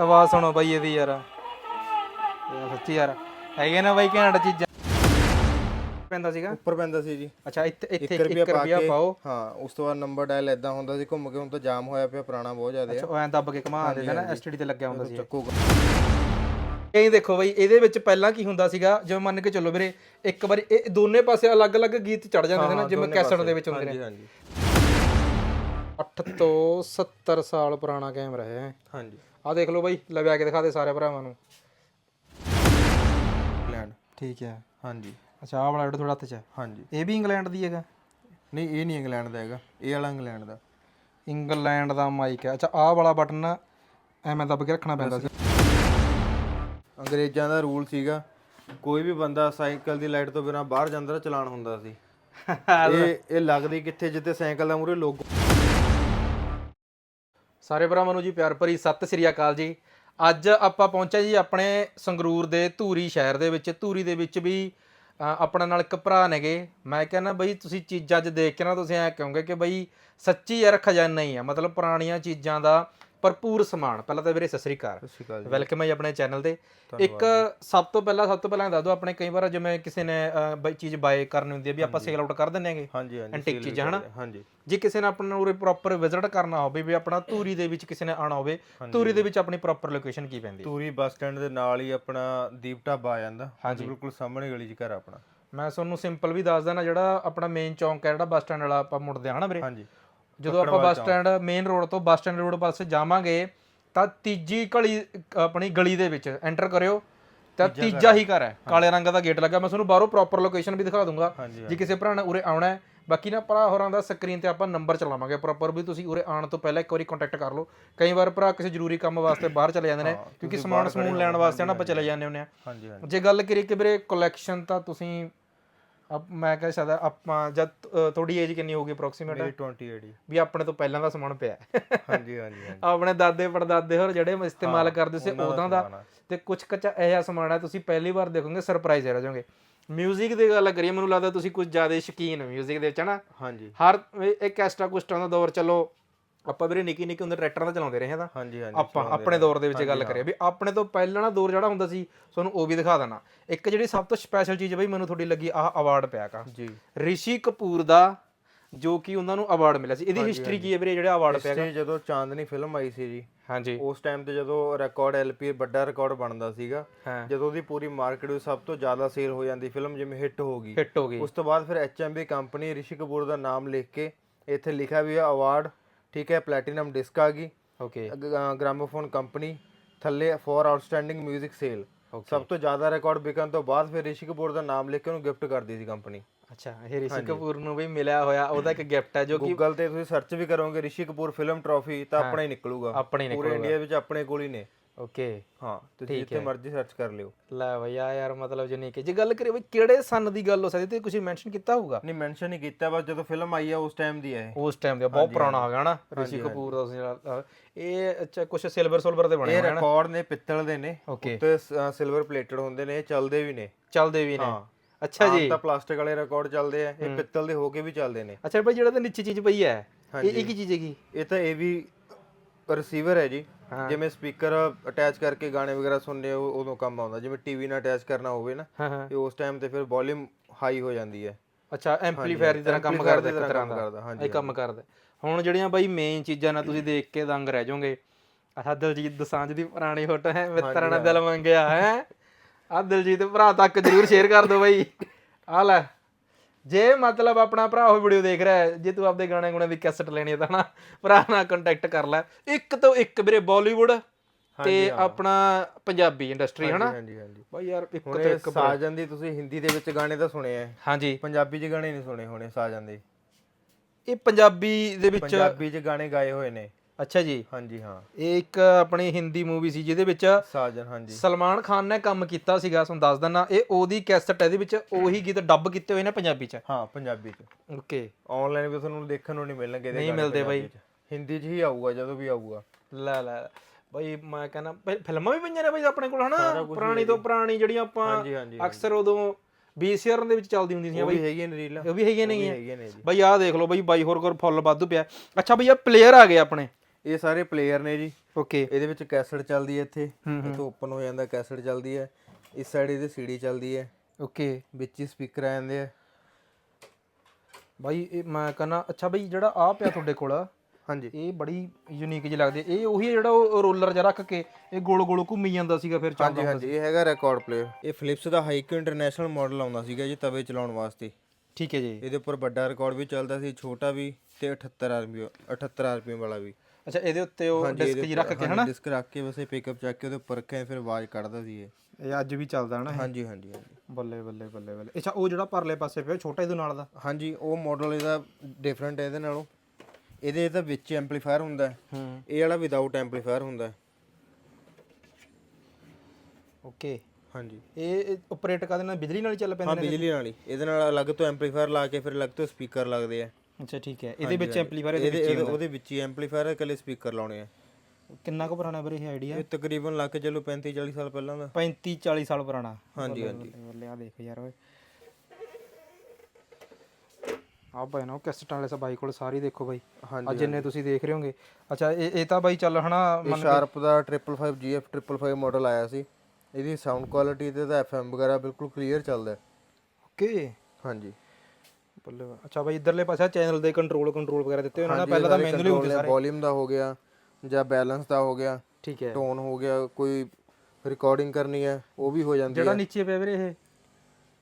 ਆਵਾਜ਼ ਸੁਣੋ ਬਾਈ ਇਹਦੀ ਯਾਰ। ਇਹ ਸੱਚੀ ਯਾਰ। ਹੈਗੇ ਨਾ ਬਾਈ ਘੈਂਟ ਚੀਜ਼ਾਂ। ਪੈਂਦਾ ਸੀਗਾ? ਉੱਪਰ ਪੈਂਦਾ ਸੀ ਜੀ। ਅੱਛਾ ਇੱਥੇ ਇੱਥੇ 1 ਰੁਪਿਆ 1 ਪਾ ਰੁਪਿਆ ਕੇ ਪਾਓ। ਹਾਂ ਉਸ ਤੋਂ ਬਾਅਦ ਨੰਬਰ ਡਾਇਲ ਐਦਾਂ ਹੁੰਦਾ ਸੀ ਘੁੰਮ ਕੇ ਹੁਣ ਤਾਂ ਜਾਮ ਹੋਇਆ ਪਿਆ ਪੁਰਾਣਾ ਬਹੁਤ ਜ਼ਿਆਦਾ ਅੱਛਾ ਉਹ ਐਂ ਦੱਬ ਕੇ ਘੁਮਾ ਦਿੰਦੇ ਨਾ ਐਸਟੀਡੀ ਤੇ ਲੱਗਿਆ ਹੁੰਦਾ ਸੀ। ਚੱਕੂਗਾ। ਇਹ ਦੇਖੋ ਬਾਈ ਇਹਦੇ ਵਿੱਚ ਪਹਿਲਾਂ ਕੀ ਹੁੰਦਾ ਸੀਗਾ ਜਿਵੇਂ ਮੰਨ ਕੇ ਚੱਲੋ ਵੀਰੇ ਇੱਕ ਵਾਰੀ ਇਹ ਦੋਨੇ ਪਾਸੇ ਅਲੱਗ-ਅਲੱਗ ਗੀਤ ਚੜ ਜਾਂਦੇ ਨੇ ਨਾ ਜਿਵੇਂ ਕੈਸਟ ਦੇ ਵਿੱਚ ਹੁੰਦੇ ਨੇ। ਹਾਂਜੀ ਹਾਂਜੀ। 8 ਤੋਂ 70 ਸਾਲ ਪੁਰਾਣਾ ਕੈਮਰਾ ਹੈ। ਹਾਂਜੀ। ਆਹ ਦੇਖ ਲਓ ਬਾਈ ਲਵਿਆ ਕੇ ਦਿਖਾ ਦੇ ਸਾਰੇ ਭਰਾਵਾਂ ਨੂੰ। ਇੰਗਲੈਂਡ। ਠੀਕ ਹੈ। ਹਾਂਜੀ। ਅੱਛਾ ਆਹ ਵਾਲਾ ਜਿਹੜਾ ਤੁਹਾਡੇ ਹੱਥ 'ਚ ਹੈ? ਹਾਂਜੀ। ਇਹ ਵੀ ਇੰਗਲੈਂਡ ਦੀ ਹੈਗਾ? ਨਹੀਂ ਇਹ ਨਹੀਂ ਇੰਗਲੈਂਡ ਦਾ ਹੈਗਾ। ਇਹ ਵਾਲਾ ਇੰਗਲੈਂਡ ਦਾ। ਇੰਗਲੈਂਡ ਦਾ ਮਾਈਕ ਹੈ। ਅੱਛਾ ਆਹ ਵਾਲਾ ਬਟਨ ਐਵੇਂ ਦੱਬ ਕੇ ਰੱਖਣਾ ਪੈਂਦਾ ਸੀ। ਅੰਗਰੇਜ਼ਾਂ ਦਾ ਰੂਲ ਸੀਗਾ ਕੋਈ ਵੀ ਬੰਦਾ ਸਾਈਕਲ ਦੀ ਲਾਈਟ ਤੋਂ ਬਿਨਾ ਬਾਹਰ ਜਾਂਦਾ ਤਾਂ ਚਲਾਨ ਹੁੰਦਾ ਸੀ। ਇਹ ਇਹ ਲੱਗਦੀ ਕਿੱਥੇ ਜਿੱਥੇ ਸਾਈਕਲ ਦਾ ਮੂਰੇ ਲੋਗੋ ਸਾਰੇ ਭਰਾਵਾਂ ਨੂੰ ਜੀ ਪਿਆਰ ਭਰੀ ਸਤਿ ਸ੍ਰੀ ਅਕਾਲ ਜੀ। ਅੱਜ ਆਪਾਂ ਪਹੁੰਚੇ ਜੀ ਆਪਣੇ ਸੰਗਰੂਰ ਦੇ ਧੂਰੀ ਸ਼ਹਿਰ ਦੇ ਵਿੱਚ। ਧੂਰੀ ਦੇ ਵਿੱਚ ਵੀ ਅ, ਆਪਣੇ ਨਾਲ ਇੱਕ ਭਰਾ ਨੇਗੇ ਮੈਂ ਕਹਿੰਦਾ ਬਈ ਤੁਸੀਂ ਚੀਜ਼ਾਂ ਅੱਜ ਦੇਖ ਕੇ ਨਾ ਤੁਸੀਂ ਐ ਕਹੋਗੇ ਕਿ ਬਈ ਸੱਚੀ ਯਾਰ ਖਜ਼ਾਨਾ ਹੀ ਆ। ਮਤਲਬ ਪੁਰਾਣੀਆਂ ਚੀਜ਼ਾਂ ਦਾ ਭਰਪੂਰ ਸਮਾਨ। ਪਹਿਲਾਂ ਤਾਂ ਵੀਰੇ ਸਤਿ ਸ੍ਰੀ ਅਕਾਲ। ਸਤਿ ਸ਼੍ਰੀ ਅਕਾਲ ਜੀ। ਵੈਲਕਮ ਹੈ ਜੀ ਆਪਣੇ ਚੈਨਲ ਤੇ। ਇੱਕ ਸਭ ਤੋਂ ਪਹਿਲਾਂ ਸਭ ਤੋਂ ਪਹਿਲਾਂ ਦੱਸ ਦਿਓ ਆਪਣੇ ਕਈ ਵਾਰ ਜਿਵੇਂ ਕਿਸੇ ਨੇ ਬਈ ਚੀਜ਼ ਬਾਏ ਕਰਨੀ ਹੁੰਦੀ ਹੈ ਵੀ ਆਪਾਂ ਸੇਲ ਆਊਟ ਕਰ ਦਿੰਦੇ ਹੈਗੇ। ਹਾਂਜੀ ਹਾਂਜੀ ਐਂਟੀਕ seal ਚੀਜ਼ਾਂ ਹਨਾ? ਹਾਂਜੀ। ਜੇ ਕਿਸੇ ਨੇ ਆਪਣਾ ਉਰੇ ਪ੍ਰੋਪਰ ਵਿਜ਼ਿਟ ਕਰਨਾ ਹੋਵੇ ਵੀ ਆਪਣਾ ਧੂਰੀ ਦੇ ਵਿੱਚ ਕਿਸੇ ਨੇ ਆਣਾ ਹੋਵੇ ਧੂਰੀ ਦੇ ਵਿੱਚ ਆਪਣੀ ਪ੍ਰੋਪਰ ਲੋਕੇਸ਼ਨ ਕੀ ਪੈਂਦੀ ਤੂਰੀ ਬੱਸ ਸਟੈਂਡ ਦੇ ਨਾਲ ਹੀ ਆਪਣਾ ਦੀਪ ਢਾਬਾ ਆ ਜਾਂਦਾ। ਹਾਂਜੀ। ਬਿਲਕੁਲ ਸਾਹਮਣੇ ਗਲੀ 'ਚ ਘਰ ਆਪਣਾ। ਮੈਂ ਤੁਹਾਨੂੰ ਸਿੰਪਲ ਵੀ ਦੱਸ ਦੇਣਾ ਜਿਹੜਾ ਆਪਣਾ ਮੇਨ ਚੌਂਕ ਹੈ ਜਿਹੜਾ ਬੱਸ ਸਟੈਂਡ ਵਾਲਾ ਆਪਾਂ ਮੁੜਦੇ ਹਾਂ ਨਾ ਵੀਰੇ? ਹਾਂਜੀ। ਜਦੋਂ ਆਪਾਂ ਬੱਸ ਸਟੈਂਡ ਮੇਨ ਰੋਡ ਤੋਂ ਬੱਸ ਸਟੈਂਡ ਰੋਡ ਪਾਸੇ ਜਾਵਾਂਗੇ ਤਾਂ ਤੀਜੀ ਗਲੀ ਆਪਣੀ ਗਲੀ ਦੇ ਵਿੱਚ ਐਂਟਰ ਕਰਿਓ। ਤਾਂ ਤੀਜਾ ਹੀ ਘਰ ਹੈ। ਕਾਲੇ ਰੰਗ ਦਾ ਗੇਟ ਲੱਗਾ। ਮੈਂ ਤੁਹਾਨੂੰ ਬਾਹਰੋਂ ਪ੍ਰੋਪਰ ਲੋਕੇਸ਼ਨ ਵੀ ਦਿਖਾ ਦੂੰਗਾ। ਜੇ ਕਿਸੇ ਭਰਾ ਨੇ ਉਰੇ ਆਉਣਾ ਹੈ ਬਾਕੀ ਨਾ ਭਰਾ ਹੋਰਾਂ ਦਾ ਸਕਰੀਨ ਤੇ ਆਪਾਂ ਨੰਬਰ ਚਲਾਵਾਂਗੇ ਪ੍ਰੋਪਰ ਵੀ ਤੁਸੀਂ ਉਰੇ ਆਉਣ ਤੋਂ ਪਹਿਲਾਂ ਇੱਕ ਵਾਰੀ ਕੰਟੈਕਟ ਕਰ ਲਓ। ਕਈ ਵਾਰ ਭਰਾ ਕਿਸੇ ਜ਼ਰੂਰੀ ਕੰਮ ਵਾਸਤੇ ਬਾਹਰ ਚਲੇ ਜਾਂਦੇ ਨੇ ਕਿਉਂਕਿ ਸਮਾਨ ਸਮੂਨ ਲੈਣ ਵਾਸਤੇ ਨਾ ਆਪਾਂ ਚਲੇ ਜਾਂਦੇ ਹੁੰਦੇ ਆ ਜੇ ਗੱਲ ਕਰੀਏ ਕਿ ਵੀਰੇ ਕਲੈਕਸ਼ਨ ਤਾਂ ਤੁਸੀਂ ਅਪ ਮੈਂ ਕਹਿ ਸਕਦਾ ਆਪਾਂ ਜਦ ਅ, ਤੁਹਾਡੀ ਏਜ ਕਿੰਨੀ ਹੋਊਗੀ ਅਪਰੋਕਸੀਮੇਟ ਮੇਰੀ 28 ਜੀ ਵੀ ਆਪਣੇ ਤੋਂ ਪਹਿਲਾਂ ਦਾ ਸਮਾਨ ਪਿਆ ਹੈ। ਹਾਂਜੀ ਹਾਂਜੀ ਹਾਂਜੀ ਆਪਣੇ ਦਾਦੇ ਪੜਦਾਦੇ ਹੋਰ ਜਿਹੜੇ ਇਸਤੇਮਾਲ ਕਰਦੇ ਸੀ ਉਦੋਂ ਦਾ ਸਮਾਨ ਆ। ਤੇ ਕੁਝ ਕੱਚਾ ਇਹੋ ਜਿਹਾ ਸਮਾਨ ਹੈ ਤੁਸੀਂ ਪਹਿਲੀ ਵਾਰ ਦੇਖੋਗੇ ਸਰਪ੍ਰਾਈਜ਼ ਰਹਿ ਜਾਓਗੇ 뮤직 ਦੀ ਗੱਲ ਕਰੀਏ ਮੈਨੂੰ ਲੱਗਦਾ ਤੁਸੀਂ ਕੁਝ ਜ਼ਿਆਦਾ ਸ਼ੌਕੀਨ ਹੋ 뮤직 ਦੇ ਵਿੱਚ ਹਨਾ ਹਾਂਜੀ ਹਰ ਇੱਕ ਐਸਟਰਾ ਕੁਸਟਾਂ ਦਾ ਦੌਰ ਚਲੋ ਆਪਾਂ ਵੀਰੇ ਨਿੱਕੀ ਨਿੱਕੀ ਹੁੰਦੇ ਟਰੈਕਟਰਾਂ ਦਾ ਚਲਾਉਂਦੇ ਰਹੇ ਹਾਂ ਤਾਂ। ਹਾਂਜੀ ਹਾਂਜੀ ਆਪਾਂ ਆਪਣੇ ਦੌਰ ਦੇ ਵਿੱਚ ਗੱਲ ਕਰੀਏ ਵੀ ਆਪਣੇ ਤੋਂ ਪਹਿਲਾਂ ਨਾ ਦੌਰ ਜਿਹੜਾ ਹੁੰਦਾ ਸੀ ਤੁਹਾਨੂੰ ਉਹ ਵੀ ਦਿਖਾ ਦੇਣਾ। ਇੱਕ ਜਿਹੜੀ ਸਭ ਤੋਂ ਸਪੈਸ਼ਲ ਚੀਜ਼ ਬਈ ਮੈਨੂੰ ਤੁਹਾਡੀ ਲੱਗੀ ਆਹ ਅਵਾਰਡ ਪਿਆ ਕਾ ਜੀ। ਰਿਸ਼ੀ ਕਪੂਰ ਦਾ ਜੋ ਕਿ ਉਹਨਾਂ ਨੂੰ ਅਵਾਰਡ ਮਿਲਿਆ ਸੀ। ਇਹਦੀ ਹਿਸਟਰੀ ਕੀ ਹੈ ਵੀਰੇ ਜਿਹੜਾ ਅਵਾਰਡ ਪਿਆ ਤੇ ਜਦੋਂ ਚਾਂਦਨੀ ਫਿਲਮ ਆਈ ਸੀ ਜੀ ਹਾਂਜੀ। ਉਸ ਟਾਈਮ ਤੇ ਜਦੋਂ ਰਿਕਾਰਡ ਐਲਪੀ ਵੱਡਾ ਰਿਕਾਰਡ ਬਣਦਾ ਸੀਗਾ ਜਦੋਂ ਉਹਦੀ ਪੂਰੀ ਮਾਰਕੀਟ ਵਿੱਚ ਸਭ ਤੋਂ ਜ਼ਿਆਦਾ ਸੇਲ ਹੋ ਜਾਂਦੀ ਫਿਲਮ ਜਿਵੇਂ ਹਿੱਟ ਹੋ ਗਈ। ਹਿੱਟ ਹੋ ਗਈ। ਉਸ ਤੋਂ ਬਾਅਦ ਫਿਰ ਐਚਐਮਬੀ ਕੰਪਨੀ ਰਿਸ਼ੀ ਕਪੂਰ ਦਾ ਨਾਮ ਲਿਖ ਕੇ ਇੱਥੇ ਲਿਖਿਆ ਵੀ ਹੈ ਅਵਾਰਡ ਠੀਕ ਹੈ ਪਲੈਟੀਨਮ ਡਿਸਕ ਆ ਗਈ ਓਕੇ ਗ੍ਰਾਮੋਫੋਨ ਕੰਪਨੀ ਥੱਲੇ ਫੋਰ ਆਊਟਸਟੈਂਡਿੰਗ 뮤직 ਸੇਲ ਸਭ ਤੋਂ ਜ਼ਿਆਦਾ ਰਿਕਾਰਡ ਵਿਕਣ ਤੋਂ ਬਾਅਦ ਫਿਰ ਰਿਸ਼ੀ ਕਪੂਰ ਦਾ ਨਾਮ ਲਿਖ ਕੇ ਉਹਨੂੰ ਗਿਫਟ ਕਰਦੀ ਸੀ ਕੰਪਨੀ ਅੱਛਾ ਇਹ ਰਿਸ਼ੀ ਕਪੂਰ ਨੂੰ ਵੀ ਮਿਲਿਆ ਹੋਇਆ ਉਹਦਾ ਇੱਕ ਗਿਫਟ ਹੈ ਜੋ ਕਿ ਗੂਗਲ ਤੇ ਤੁਸੀਂ ਸਰਚ ਵੀ ਕਰੋਗੇ ਰਿਸ਼ੀ ਕਪੂਰ ਫਿਲਮ ਟਰੋਫੀ ਤਾਂ ਆਪਣਾ ਹੀ ਨਿਕਲੂਗਾ। ਆਪਣਾ ਨਿਕਲੂਗਾ ਪੂਰੇ ਇੰਡੀਆ ਵਿੱਚ ਆਪਣੇ ਕੋਲ ਹੀ ਨੇ। ਓਕੇ ਹਾਂ ਤੁਸੀਂ ਜਿੱਥੇ ਮਰਜ਼ੀ ਸਰਚ ਕਰ ਲਿਓ। ਲੈ ਬਈ ਆ ਯਾਰ ਮਤਲਬ ਜਨੀ ਕਿ ਜੇ ਗੱਲ ਕਰੀਏ ਬਈ ਕਿਹੜੇ ਸਨ ਦੀ ਗੱਲ ਹੋ ਸਕਦੀ ਤੇ ਕੁਝ ਮੈਂਸ਼ਨ ਕੀਤਾ ਹੋਊਗਾ? ਨਹੀਂ ਮੈਂਸ਼ਨ ਹੀ ਕੀਤਾ ਬਸ ਜਦੋਂ ਫਿਲਮ ਆਈ ਆ ਉਸ ਟਾਈਮ ਦੀ ਹੈ। ਉਸ ਟਾਈਮ ਦੇ ਬਹੁਤ ਪੁਰਾਣਾ ਹੋ ਗਿਆ ਨਾ ਰਿਸ਼ੀ ਕਪੂਰ ਦਾ ਨਾਲ- ਇਹ ਅੱਛਾ ਕੁਝ ਸਿਲਵਰ ਸਿਲਵਰ ਦੇ ਬਣੇ ਇਹ ਹੋਏ ਹਨ ਰਿਕਾਰਡ ਨੇ ਪਿੱਤਲ ਦੇ ਨੇ। ਓਕੇ ਉੱਤੇ ਸਿਲਵਰ ਪਲੇਟਡ ਹੁੰਦੇ ਨੇ ਇਹ ਚੱਲਦੇ ਵੀ ਨੇ। ਚੱਲਦੇ ਵੀ ਨੇ। ਹਾਂ। ਅੱਛਾ ਆਮ ਜੀ। ਤਾਂ ਪਲਾਸਟਿਕ ਵਾਲੇ ਰਿਕਾਰਡ ਚੱਲਦੇ ਆ ਇਹ ਪਿੱਤਲ ਦੇ ਹੋ ਕੇ ਵੀ ਚੱਲਦੇ ਨੇ। ਅੱਛਾ ਭਾਈ ਜਿਹੜਾ ਤੇ ਨੀਚੇ ਚੀਜ਼ ਪਈ ਹੈ ਇਹ ਇਹ ਕੀ ਚੀਜ਼ ਹੈਗੀ? ਇਹ ਤਾਂ ਇਹ ਵੀ ਰਿਸੀਵਰ ਹੈ ਜੀ। ਹਾਂ। ਜਿਵੇਂ ਸਪੀਕਰ ਅਟੈਚ ਕਰਕੇ ਗਾਣੇ ਵਗੈਰਾ ਸੁਣਨੇ ਹੋ ਉਦੋਂ ਕੰਮ ਆਉਂਦਾ। ਜਿਵੇਂ ਟੀਵੀ ਨਾਲ ਅਟੈਚ ਕਰਨਾ ਹੋਵੇ ਨਾ ਹਾਂ ਹਾਂ। ਤੇ ਉਸ ਟਾਈਮ ਤੇ ਫਿਰ ਵੋਲਿਊਮ ਹਾਈ ਹੋ ਜਾਂਦੀ ਹੈ। ਅੱਛਾ ਐਂਪਲੀਫਾਇਰ ਦੀ ਤਰ੍ਹਾਂ ਕੰਮ amplifier ਕਰਦਾ ਦੀ ਇੱਕ ਤਰ੍ਹਾਂ ਤਰ੍ਹਾਂ ਕੰਮ ਦਾ। ਕਰਦਾ, ਹਾਂਜੀ, ਇਹ ਕੰਮ ਕਰਦਾ। ਹੁਣ ਜਿਹੜੀਆਂ ਬਾਈ ਮੇਨ ਚੀਜ਼ਾਂ ਨਾ ਤੁਸੀਂ ਦੇਖ ਕੇ ਦੰਗ ਰਹਿ ਜਾਓਗੇ ਆਹ ਦਲਜੀਤ ਦਸਾਂਝ ਦੀ ਪੁਰਾਣੀ ਫੋਟੋ ਹੈ ਮਿੱਤਰਾਂ ਨੇ ਦਿਲ ਮੰਗਿਆ ਹੈ? ਆ ਦਲਜੀਤ ਭਰਾ ਤੱਕ ਜਰੂਰ ਸ਼ੇਅਰ ਕਰ ਦਿਓ ਬਾਈ। ਆ ਲੈ। ਜੇ ਮਤਲਬ ਆਪਣਾ ਭਰਾ ਉਹ ਵੀਡੀਓ ਦੇਖ ਰਿਹਾ ਹੈ ਜੇ ਤੂੰ ਆਪਦੇ ਗਾਣੇ ਗੁਣੇ ਦੀ ਕੈਸਟ ਲੈਣੀ ਹੈ ਤਾਂ ਨਾ ਭਰਾ ਨਾਲ ਕੰਟੈਕਟ ਕਰ ਲੈ। ਇੱਕ ਤੋਂ ਇੱਕ ਵੀਰੇ ਬਾਲੀਵੁੱਡ ਤੇ ਆਪਣਾ ਪੰਜਾਬੀ ਇੰਡਸਟਰੀ ਹਨਾ? ਹਾਂਜੀ ਹਾਂਜੀ। ਬਾਈ ਯਾਰ ਇੱਕ ਤੋਂ ਇੱਕ ਸਾਜਨ ਦੀ ਤੁਸੀਂ ਹਿੰਦੀ ਦੇ ਵਿੱਚ ਗਾਣੇ ਤਾਂ ਸੁਣੇ ਆ। ਹਾਂਜੀ। ਪੰਜਾਬੀ 'ਚ ਗਾਣੇ ਨਹੀਂ ਸੁਣੇ ਹੋਣੇ ਸਾਜਨ ਦੇ। ਇਹ ਪੰਜਾਬੀ ਦੇ ਵਿੱਚ ਪੰਜਾਬੀ 'ਚ ਗਾਣੇ ਗਾਏ ਹੋਏ ਨੇ। ਅੱਛਾ ਜੀ। ਹਾਂਜੀ ਹਾਂ। ਇਹ ਇੱਕ ਆਪਣੀ ਹਿੰਦੀ ਮੂਵੀ ਸੀ ਜਿਹਦੇ ਵਿੱਚ ਸਾਜਨ ਹਾਂਜੀ। ਸਲਮਾਨ ਖਾਨ ਨੇ ਕੰਮ ਕੀਤਾ ਸੀਗਾ ਤੁਹਾਨੂੰ ਦੱਸ ਦਿੰਨਾ ਇਹ ਉਹਦੀ ਕੈਸਟ ਇਹਦੇ ਵਿੱਚ ਉਹੀ ਗੀਤ ਡੱਬ ਕੀਤੇ ਹੋਏ ਨੇ ਪੰਜਾਬੀ 'ਚ। ਹਾਂ ਪੰਜਾਬੀ 'ਚ। ਓਕੇ। ਆਨਲਾਈਨ ਵੀ ਤੁਹਾਨੂੰ ਦੇਖਣ ਨੂੰ ਨਹੀਂ ਮਿਲਣਗੇ ਨਹੀਂ ਮਿਲਦੇ ਬਾਈ। ਹਿੰਦੀ 'ਚ ਹੀ ਆਊਗਾ ਜਦੋਂ ਵੀ ਆਊਗਾ। ਲੈ ਲੈ ਬਈ ਮੈਂ ਕਹਿੰਦਾ ਫਿਲਮਾਂ ਵੀ ਪਈਆਂ ਨੇ ਬਈ ਆਪਣੇ ਕੋਲ ਹਨਾ? ਪੁਰਾਣੀ ਤੋਂ ਪੁਰਾਣੀ ਜਿਹੜੀਆਂ ਆਪਾਂ ਅਕਸਰ ਉਦੋਂ VCR ਦੇ ਵਿੱਚ ਚੱਲਦੀ ਹੁੰਦੀ ਸੀ ਉਹ ਵੀ ਹੈਗੀਆਂ ਨੇ ਰੀਲ। ਉਹ ਵੀ ਹੈਗੀਆਂ ਨਹੀਂ ਬਈ ਆਹ ਦੇਖ ਲਓ ਬਈ ਬਾਈ ਹੋਰ ਹੋਰ ਫੁੱਲ ਵਾਧੂ ਪਿਆ। ਅੱਛਾ ਬਈ ਆ ਪਲੇਅਰ ਆ ਗਏ ਆਪਣੇ। ਇਹ ਸਾਰੇ ਪਲੇਅਰ ਨੇ ਜੀ। ਓਕੇ ਇਹਦੇ ਵਿੱਚ ਕੈਸਟ ਚੱਲਦੀ ਹੈ ਇੱਥੇ। ਇੱਥੋਂ ਓਪਨ ਹੋ ਜਾਂਦਾ ਕੈਸਟ ਚੱਲਦੀ ਹੈ। ਇਸ ਸਾਈਡ ਇਹਦੇ ਸੀਡੀ ਚੱਲਦੀ ਹੈ। ਓਕੇ ਵਿੱਚ ਹੀ ਸਪੀਕਰ ਆ ਜਾਂਦੇ ਆ। ਬਾਈ ਇਹ ਮੈਂ ਕਹਿੰਦਾ ਅੱਛਾ ਬਾਈ ਜਿਹੜਾ ਆ ਪਿਆ ਤੁਹਾਡੇ ਕੋਲ ਹਾਂਜੀ। ਇਹ ਬੜੀ ਯੂਨੀਕ ਜਿਹੀ ਲੱਗਦੀ ਹੈ। ਇਹ ਉਹੀ ਹੈ ਜਿਹੜਾ ਉਹ ਰੋਲਰ ਜਿਹਾ ਰੱਖ ਕੇ ਇਹ ਗੋਲ ਗੋਲ ਘੁੰਮੀ ਜਾਂਦਾ ਸੀਗਾ ਫਿਰ ਚੱਲਦਾ ਹਾਂਜੀ ਹਾਂਜੀ। ਇਹ ਹੈਗਾ ਰਿਕਾਰਡ ਪਲੇਅਰ ਇਹ ਫਿਲਿਪਸ ਦਾ ਹਾਈਕੋ ਇੰਟਰਨੈਸ਼ਨਲ ਮਾਡਲ ਆਉਂਦਾ ਸੀਗਾ ਜੀ ਤਵੇ ਚਲਾਉਣ ਵਾਸਤੇ। ਠੀਕ ਹੈ ਜੀ। ਇਹਦੇ ਉੱਪਰ ਵੱਡਾ ਰਿਕਾਰਡ ਵੀ ਚੱਲਦਾ ਸੀ ਛੋਟਾ ਵੀ ਤੇ 78 ਆਰਪੀ 78 ਆਰਪੀ ਵਾਲਾ ਵੀ। ਅੱਛਾ ਇਹਦੇ ਉੱਤੇ ਉਹ ਡਿਸਕ ਜੀ ਰੱਖ ਕੇ ਹਨਾ? ਡਿਸਕ ਰੱਖ ਕੇ ਵਸੇ ਪਿਕਅਪ ਚੱਕ ਕੇ ਉਹਦੇ ਉੱਪਰ ਰੱਖਿਆ ਫਿਰ ਆਵਾਜ਼ ਕੱਢਦਾ ਸੀ ਇਹ। ਇਹ ਅੱਜ ਵੀ ਚੱਲਦਾ ਹਨਾ ਹਾਂਜੀ ਹਾਂਜੀ ਹਾਂਜੀ। ਬੱਲੇ ਬੱਲੇ ਬੱਲੇ ਬੱਲੇ। ਅੱਛਾ ਉਹ ਜਿਹੜਾ ਪਰਲੇ ਪਾਸੇ ਪਿਆ ਛੋਟਾ ਇਹਦੇ ਨਾਲ ਦਾ? ਹਾਂਜੀ ਉਹ ਮਾਡਲ ਇਹਦਾ ਡਿਫਰੈਂਟ ਹੈ ਇਹਦੇ ਨਾਲੋਂ। ਇਹਦੇ ਇਹਦਾ ਵਿੱਚ ਐਂਪਲੀਫਾਇਰ ਹੁੰਦਾ ਹੈ। ਹੂੰ। ਇਹ ਵਾਲਾ ਵਿਦਆਊਟ ਐਂਪਲੀਫਾਇਰ ਹੁੰਦਾ ਹੈ। ਓਕੇ ਹਾਂਜੀ। ਇਹ ਆਪਰੇਟ ਕਰਦੇ ਨਾਲ? ਬਿਜਲੀ ਨਾਲ ਹੀ ਚੱਲ ਹਾਂ ਪੈਂਦੇ ਨੇ ਬਿਜਲੀ ਨਾਲ ਹੀ। ਇਹਦੇ ਨਾਲ ਅਲੱਗ ਤੋਂ ਐਂਪਲੀਫਾਇਰ ਲਾ ਕੇ ਫਿਰ ਅਲੱਗ ਤੋਂ ਸਪੀਕਰ ਲੱਗਦੇ ਆ। ਅੱਛਾ ਠੀਕ ਹੈ। ਇਹਦੇ ਵਿੱਚ ਐਂਪਲੀਫਾਇਰ ਇਹਦੇ ਇਹਦੇ- ਉਹਦੇ ਵਿੱਚ ਹੀ ਐਂਪਲੀਫਾਇਰ ਹੈ ਇਕੱਲੇ ਸਪੀਕਰ ਲਾਉਣੇ ਆ। ਕਿੰਨਾ ਕੁ ਪੁਰਾਣਾ ਵੀਰੇ ਇਹ ਆਈਡੀਆ ਇਹ ਤਕਰੀਬਨ ਲੱਗ ਕੇ ਚਲੋ 35 40 ਸਾਲ ਪਹਿਲਾਂ ਦਾ। 35 40 ਸਾਲ ਪੁਰਾਣਾ। ਹਾਂਜੀ ਹਾਂਜੀ। ਬੱਲੇ ਆ ਦੇਖ ਯਾਰ ਓਏ। ਆ ਭਾਈ ਨਾ ਕੈਸਟਾਂ ਵਾਲੇ ਸਾ ਬਾਈ ਕੋਲ ਸਾਰੀ ਦੇਖੋ ਬਾਈ। ਹਾਂਜੀ ਆ ਜਿੰਨੇ ਤੁਸੀਂ ਦੇਖ ਰਹੇ ਹੋਗੇ। ਅੱਛਾ ਇਹ ਇਹ ਤਾਂ ਬਾਈ ਚੱਲ ਹਨਾ ਸ਼ਾਰਪ ਦਾ 555 GF 555 ਮਾਡਲ ਆਇਆ ਸੀ। ਇਹਦੀ ਸਾਊਂਡ ਕੁਆਲਿਟੀ ਤੇ ਤਾਂ FM ਵਗੈਰਾ ਬਿਲਕੁਲ ਕਲੀਅਰ ਚੱਲਦਾ। ਓਕੇ ਹਾਂਜੀ। ਬੱਲੇ ਵਾ। ਅੱਛਾ ਬਾਈ ਇਧਰਲੇ ਪਾਸੇ ਚੈਨਲ ਦੇ ਕੰਟਰੋਲ ਕੰਟਰੋਲ ਵਗੈਰਾ ਦਿੱਤੇ ਹੋਏ ਨੇ ਨਾ? ਪਹਿਲਾਂ ਤਾਂ ਮੈਨੂਅਲੀ ਹੁੰਦੇ ਸਾਰੇ। ਵੋਲਿਊਮ ਦਾ ਹੋ ਗਿਆ ਜਾਂ ਬੈਲੈਂਸ ਦਾ ਹੋ ਗਿਆ ਠੀਕ ਹੈ। ਟੋਨ ਹੋ ਗਿਆ ਕੋਈ ਰਿਕਾਰਡਿੰਗ ਕਰਨੀ ਹੈ ਉਹ ਵੀ ਹੋ ਜਾਂਦੀ ਜਿਹੜਾ ਹੈ। ਨੀਚੇ ਪਿਆ ਵੀਰੇ ਇਹ।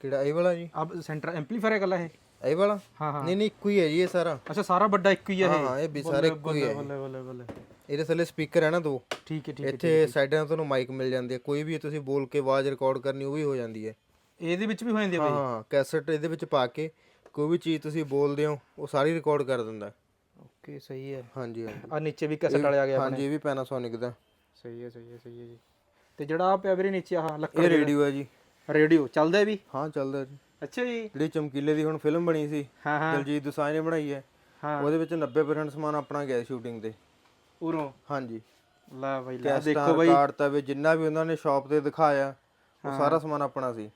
ਕਿਹੜਾ ਇਹ ਵਾਲਾ ਜੀ? ਆ ਸੈਂਟਰ ਐਂਪਲੀਫਾਇਰ ਹੈ ਗੱਲਾਂ ਇਹ? ਇਹ ਵਾਲਾ? ਹਾਂ ਹਾਂ। ਨਹੀਂ ਨਹੀਂ ਇੱਕੋ ਹੀ ਹੈ ਜੀ ਇਹ ਸਾਰਾ। ਅੱਛਾ ਸਾਰਾ ਵੱਡਾ ਇੱਕੋ ਹੀ ਹੈ ਹਾਂ ਇਹ? ਹਾਂ ਇਹ ਵੀ ਸਾਰੇ ਇੱਕੋ ਹੀ ਹੈ। ਬੱਲੇ ਬੱਲੇ ਬੱਲੇ। ਇਹਦੇ ਥੱਲੇ ਸਪੀਕਰ ਹੈ ਨਾ ਦੋ। ਠੀਕ ਹੈ ਠੀਕ ਹੈ ਇੱਥੇ ਸਾਈਡਾਂ ਤੋਂ ਤੁਹਾਨੂੰ ਮਾਈਕ ਮਿਲ ਜਾਂਦੀ ਹੈ। ਕੋਈ ਵੀ ਤੁਸੀਂ ਬੋਲ ਕੇ ਆਵਾਜ਼ ਰਿਕਾਰਡ ਕਰਨੀ ਉਹ ਵੀ ਹੋ ਜਾਂਦੀ ਹੈ। ਇਹਦੇ ਵਿੱਚ ਵੀ ਹੋ ਜਾਂਦੀ ਹੈ ਹਾਂ ਬਾਈ? ਹਾਂ ਕੈਸਟ ਇਹਦੇ ਵਿੱਚ ਪਾ ਕੇ ਕੋਈ ਵੀ ਚੀਜ਼ ਤੁਸੀਂ ਬੋਲਦੇ ਹੋ ਉਹ ਸਾਰੀ ਰਿਕਾਰਡ ਕਰ ਦਿੰਦਾ ਓਕੇ ਸਹੀ ਹੈ। ਹਾਂਜੀ ਹਾਂਜੀ। ਆ ਨੀਚੇ ਵੀ ਕੈਸਟ ਵਾਲੇ ਆ ਗਏ ਹਾਂਜੀ ਇਹ ਵੀ ਪੈਨਾਸੋਨਿਕ ਦਾ। ਸਹੀ ਹੈ ਸਹੀ ਹੈ ਸਹੀ ਹੈ ਜੀ। ਤੇ ਜਿਹੜਾ ਆ ਪਿਆ ਵੀਰੇ ਨੀਚੇ ਆਹ ਲੱਕੜ ਇਹ ਰੇਡੀਓ ਹੈ ਜੀ। ਰੇਡੀਓ ਚੱਲਦਾ ਇਹ ਵੀ? ਹਾਂ ਚੱਲਦਾ ਜੀ। ਅੱਛਾ ਜੀ। ਜਿਹੜੀ ਚਮਕੀਲੇ ਦੀ ਹੁਣ ਫਿਲਮ ਬਣੀ ਸੀ ਹਾਂ ਹਾਂ। ਦਲਜੀਤ ਦੋਸਾਂਝ ਨੇ ਬਣਾਈ ਹੈ। ਹਾਂ। ਉਹਦੇ ਵਿੱਚ 90% ਸਮਾਨ ਆਪਣਾ ਗਿਆ ਸ਼ੂਟਿੰਗ ਤੇ। ਉਰੋਂ? ਹਾਂਜੀ। ਲੈ ਬਾਈ ਲੈ ਕੈਸਟਾਂ ਰਿਕਾਰਡ ਤਵੇ ਜਿੰਨਾ ਵੀ ਉਹਨਾਂ ਨੇ ਸ਼ਾਪ ਤੇ ਦਿਖਾਇਆ ਉਹ ਸਾਰਾ ਸਮਾਨ ਆਪਣਾ ਸੀ।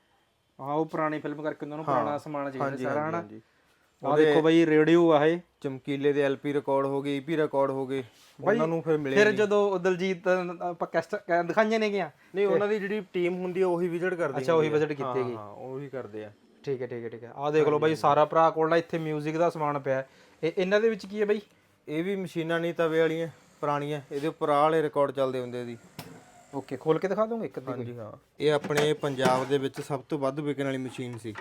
ਹਾਂ ਉਹ ਪੁਰਾਣੀ ਫਿਲਮ ਕਰਕੇ ਉਹਨਾਂ ਨੂੰ ਪੁਰਾਣਾ ਸਮਾਨ ਚਾਹੀਦਾ ਸਾਰਾ ਹਨਾ? ਆ ਦੇਖੋ ਬਾਈ ਰੇਡੀਓ ਆ ਇਹ। ਚਮਕੀਲੇ ਦੇ ਐਲਪੀ ਰਿਕਾਰਡ ਹੋ ਗਏ ਈਪੀ ਰਿਕਾਰਡ ਹੋ ਗਏ ਉਹਨਾਂ ਨੂੰ ਫਿਰ ਮਿਲੇ ਫਿਰ ਜਦੋਂ ਦਲਜੀਤ ਆਪਾਂ ਕੈਸਟ ਦਿਖਾਈਆਂ ਨੇ ਗਿਆ ਨਹੀਂ ਉਹਨਾਂ ਦੀ ਜਿਹੜੀ ਟੀਮ ਹੁੰਦੀ ਹੈ ਉਹੀ ਵਿਜ਼ਿਟ ਕਰਦੀ ਅੱਛਾ ਉਹੀ ਵਿਜ਼ਿਟ ਕੀਤੀ ਹੈਗੀ। ਹਾਂ ਉਹੀ ਕਰਦੇ ਆ। ਠੀਕ ਹੈ ਠੀਕ ਹੈ ਠੀਕ ਹੈ। ਆ ਦੇਖ ਲਓ ਬਾਈ ਸਾਰਾ ਭਰਾ ਕੋਲ ਨਾ ਇੱਥੇ 뮤직 ਦਾ ਸਮਾਨ ਪਿਆ। ਇਹ ਇਹਨਾਂ ਦੇ ਵਿੱਚ ਕੀ ਹੈ ਬਾਈ? ਇਹ ਵੀ ਮਸ਼ੀਨਾਂ ਨਹੀਂ ਤਵੇ ਵਾਲੀਆਂ ਪੁਰਾਣੀਆਂ। ਇਹਦੇ ਉੱਪਰ ਆਹ ਵਾਲੇ ਰਿਕਾਰਡ ਚੱਲਦੇ ਹੁੰਦੇ ਸੀ ਓਕੇ ਖੋਲ ਕੇ ਦਿਖਾ ਦੋਗੇ ਇੱਕ ਅੱਧੀ ਹਾਂਜੀ ਹਾਂ। ਇਹ ਆਪਣੇ ਪੰਜਾਬ ਦੇ ਵਿੱਚ ਸਭ ਤੋਂ ਵੱਧ ਵਿਕਣ ਵਾਲੀ ਮਸ਼ੀਨ ਸੀ।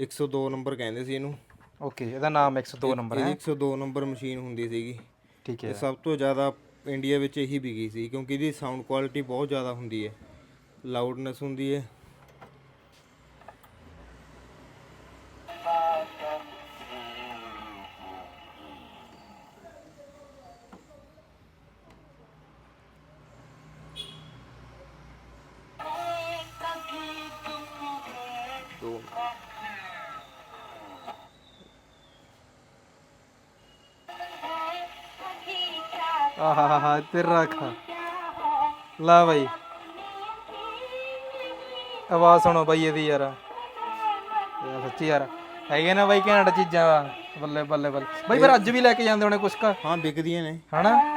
102 ਨੰਬਰ ਕਹਿੰਦੇ ਸੀ ਇਹਨੂੰ। ਓਕੇ ਇਹਦਾ ਨਾਮ 102 ਨੰਬਰ ਹੈ। ਇਹ 102 ਨੰਬਰ ਮਸ਼ੀਨ ਹੁੰਦੀ ਸੀਗੀ। ਠੀਕ ਇਹ ਹੈ ਸਭ ਤੋਂ ਜ਼ਿਆਦਾ ਇੰਡੀਆ ਵਿੱਚ ਇਹੀ ਵਿਕੀ ਸੀ ਕਿਉਂਕਿ ਇਹਦੀ ਸਾਊਂਡ ਕੁਆਲਿਟੀ ਬਹੁਤ ਜ਼ਿਆਦਾ ਹੁੰਦੀ ਹੈ। ਲਾਊਡਨੈਸ ਹੁੰਦੀ ਹੈ। ਤੇਰਾ ਰੱਖਾ। ਲਾ ਬਾਈ। ਆਵਾਜ਼ ਸੁਣੋ ਬਾਈ ਇਹਦੀ ਯਾਰ। ਇਹ ਸੱਚੀ ਯਾਰ। ਹੈਗੇ ਨਾ ਬਾਈ ਘੈਂਟ ਚੀਜ਼ਾਂ। ਵਾ ਬੱਲੇ ਬੱਲੇ ਬੱਲੇ। ਬਾਈ ਫਿਰ ਅੱਜ ਵੀ ਲੈ ਕੇ ਜਾਂਦੇ ਹੋਣੇ ਕੁਛ ਕਾ? ਹਾਂ ਵਿਕਦੀਆਂ ਨੇ। ਹਨਾ?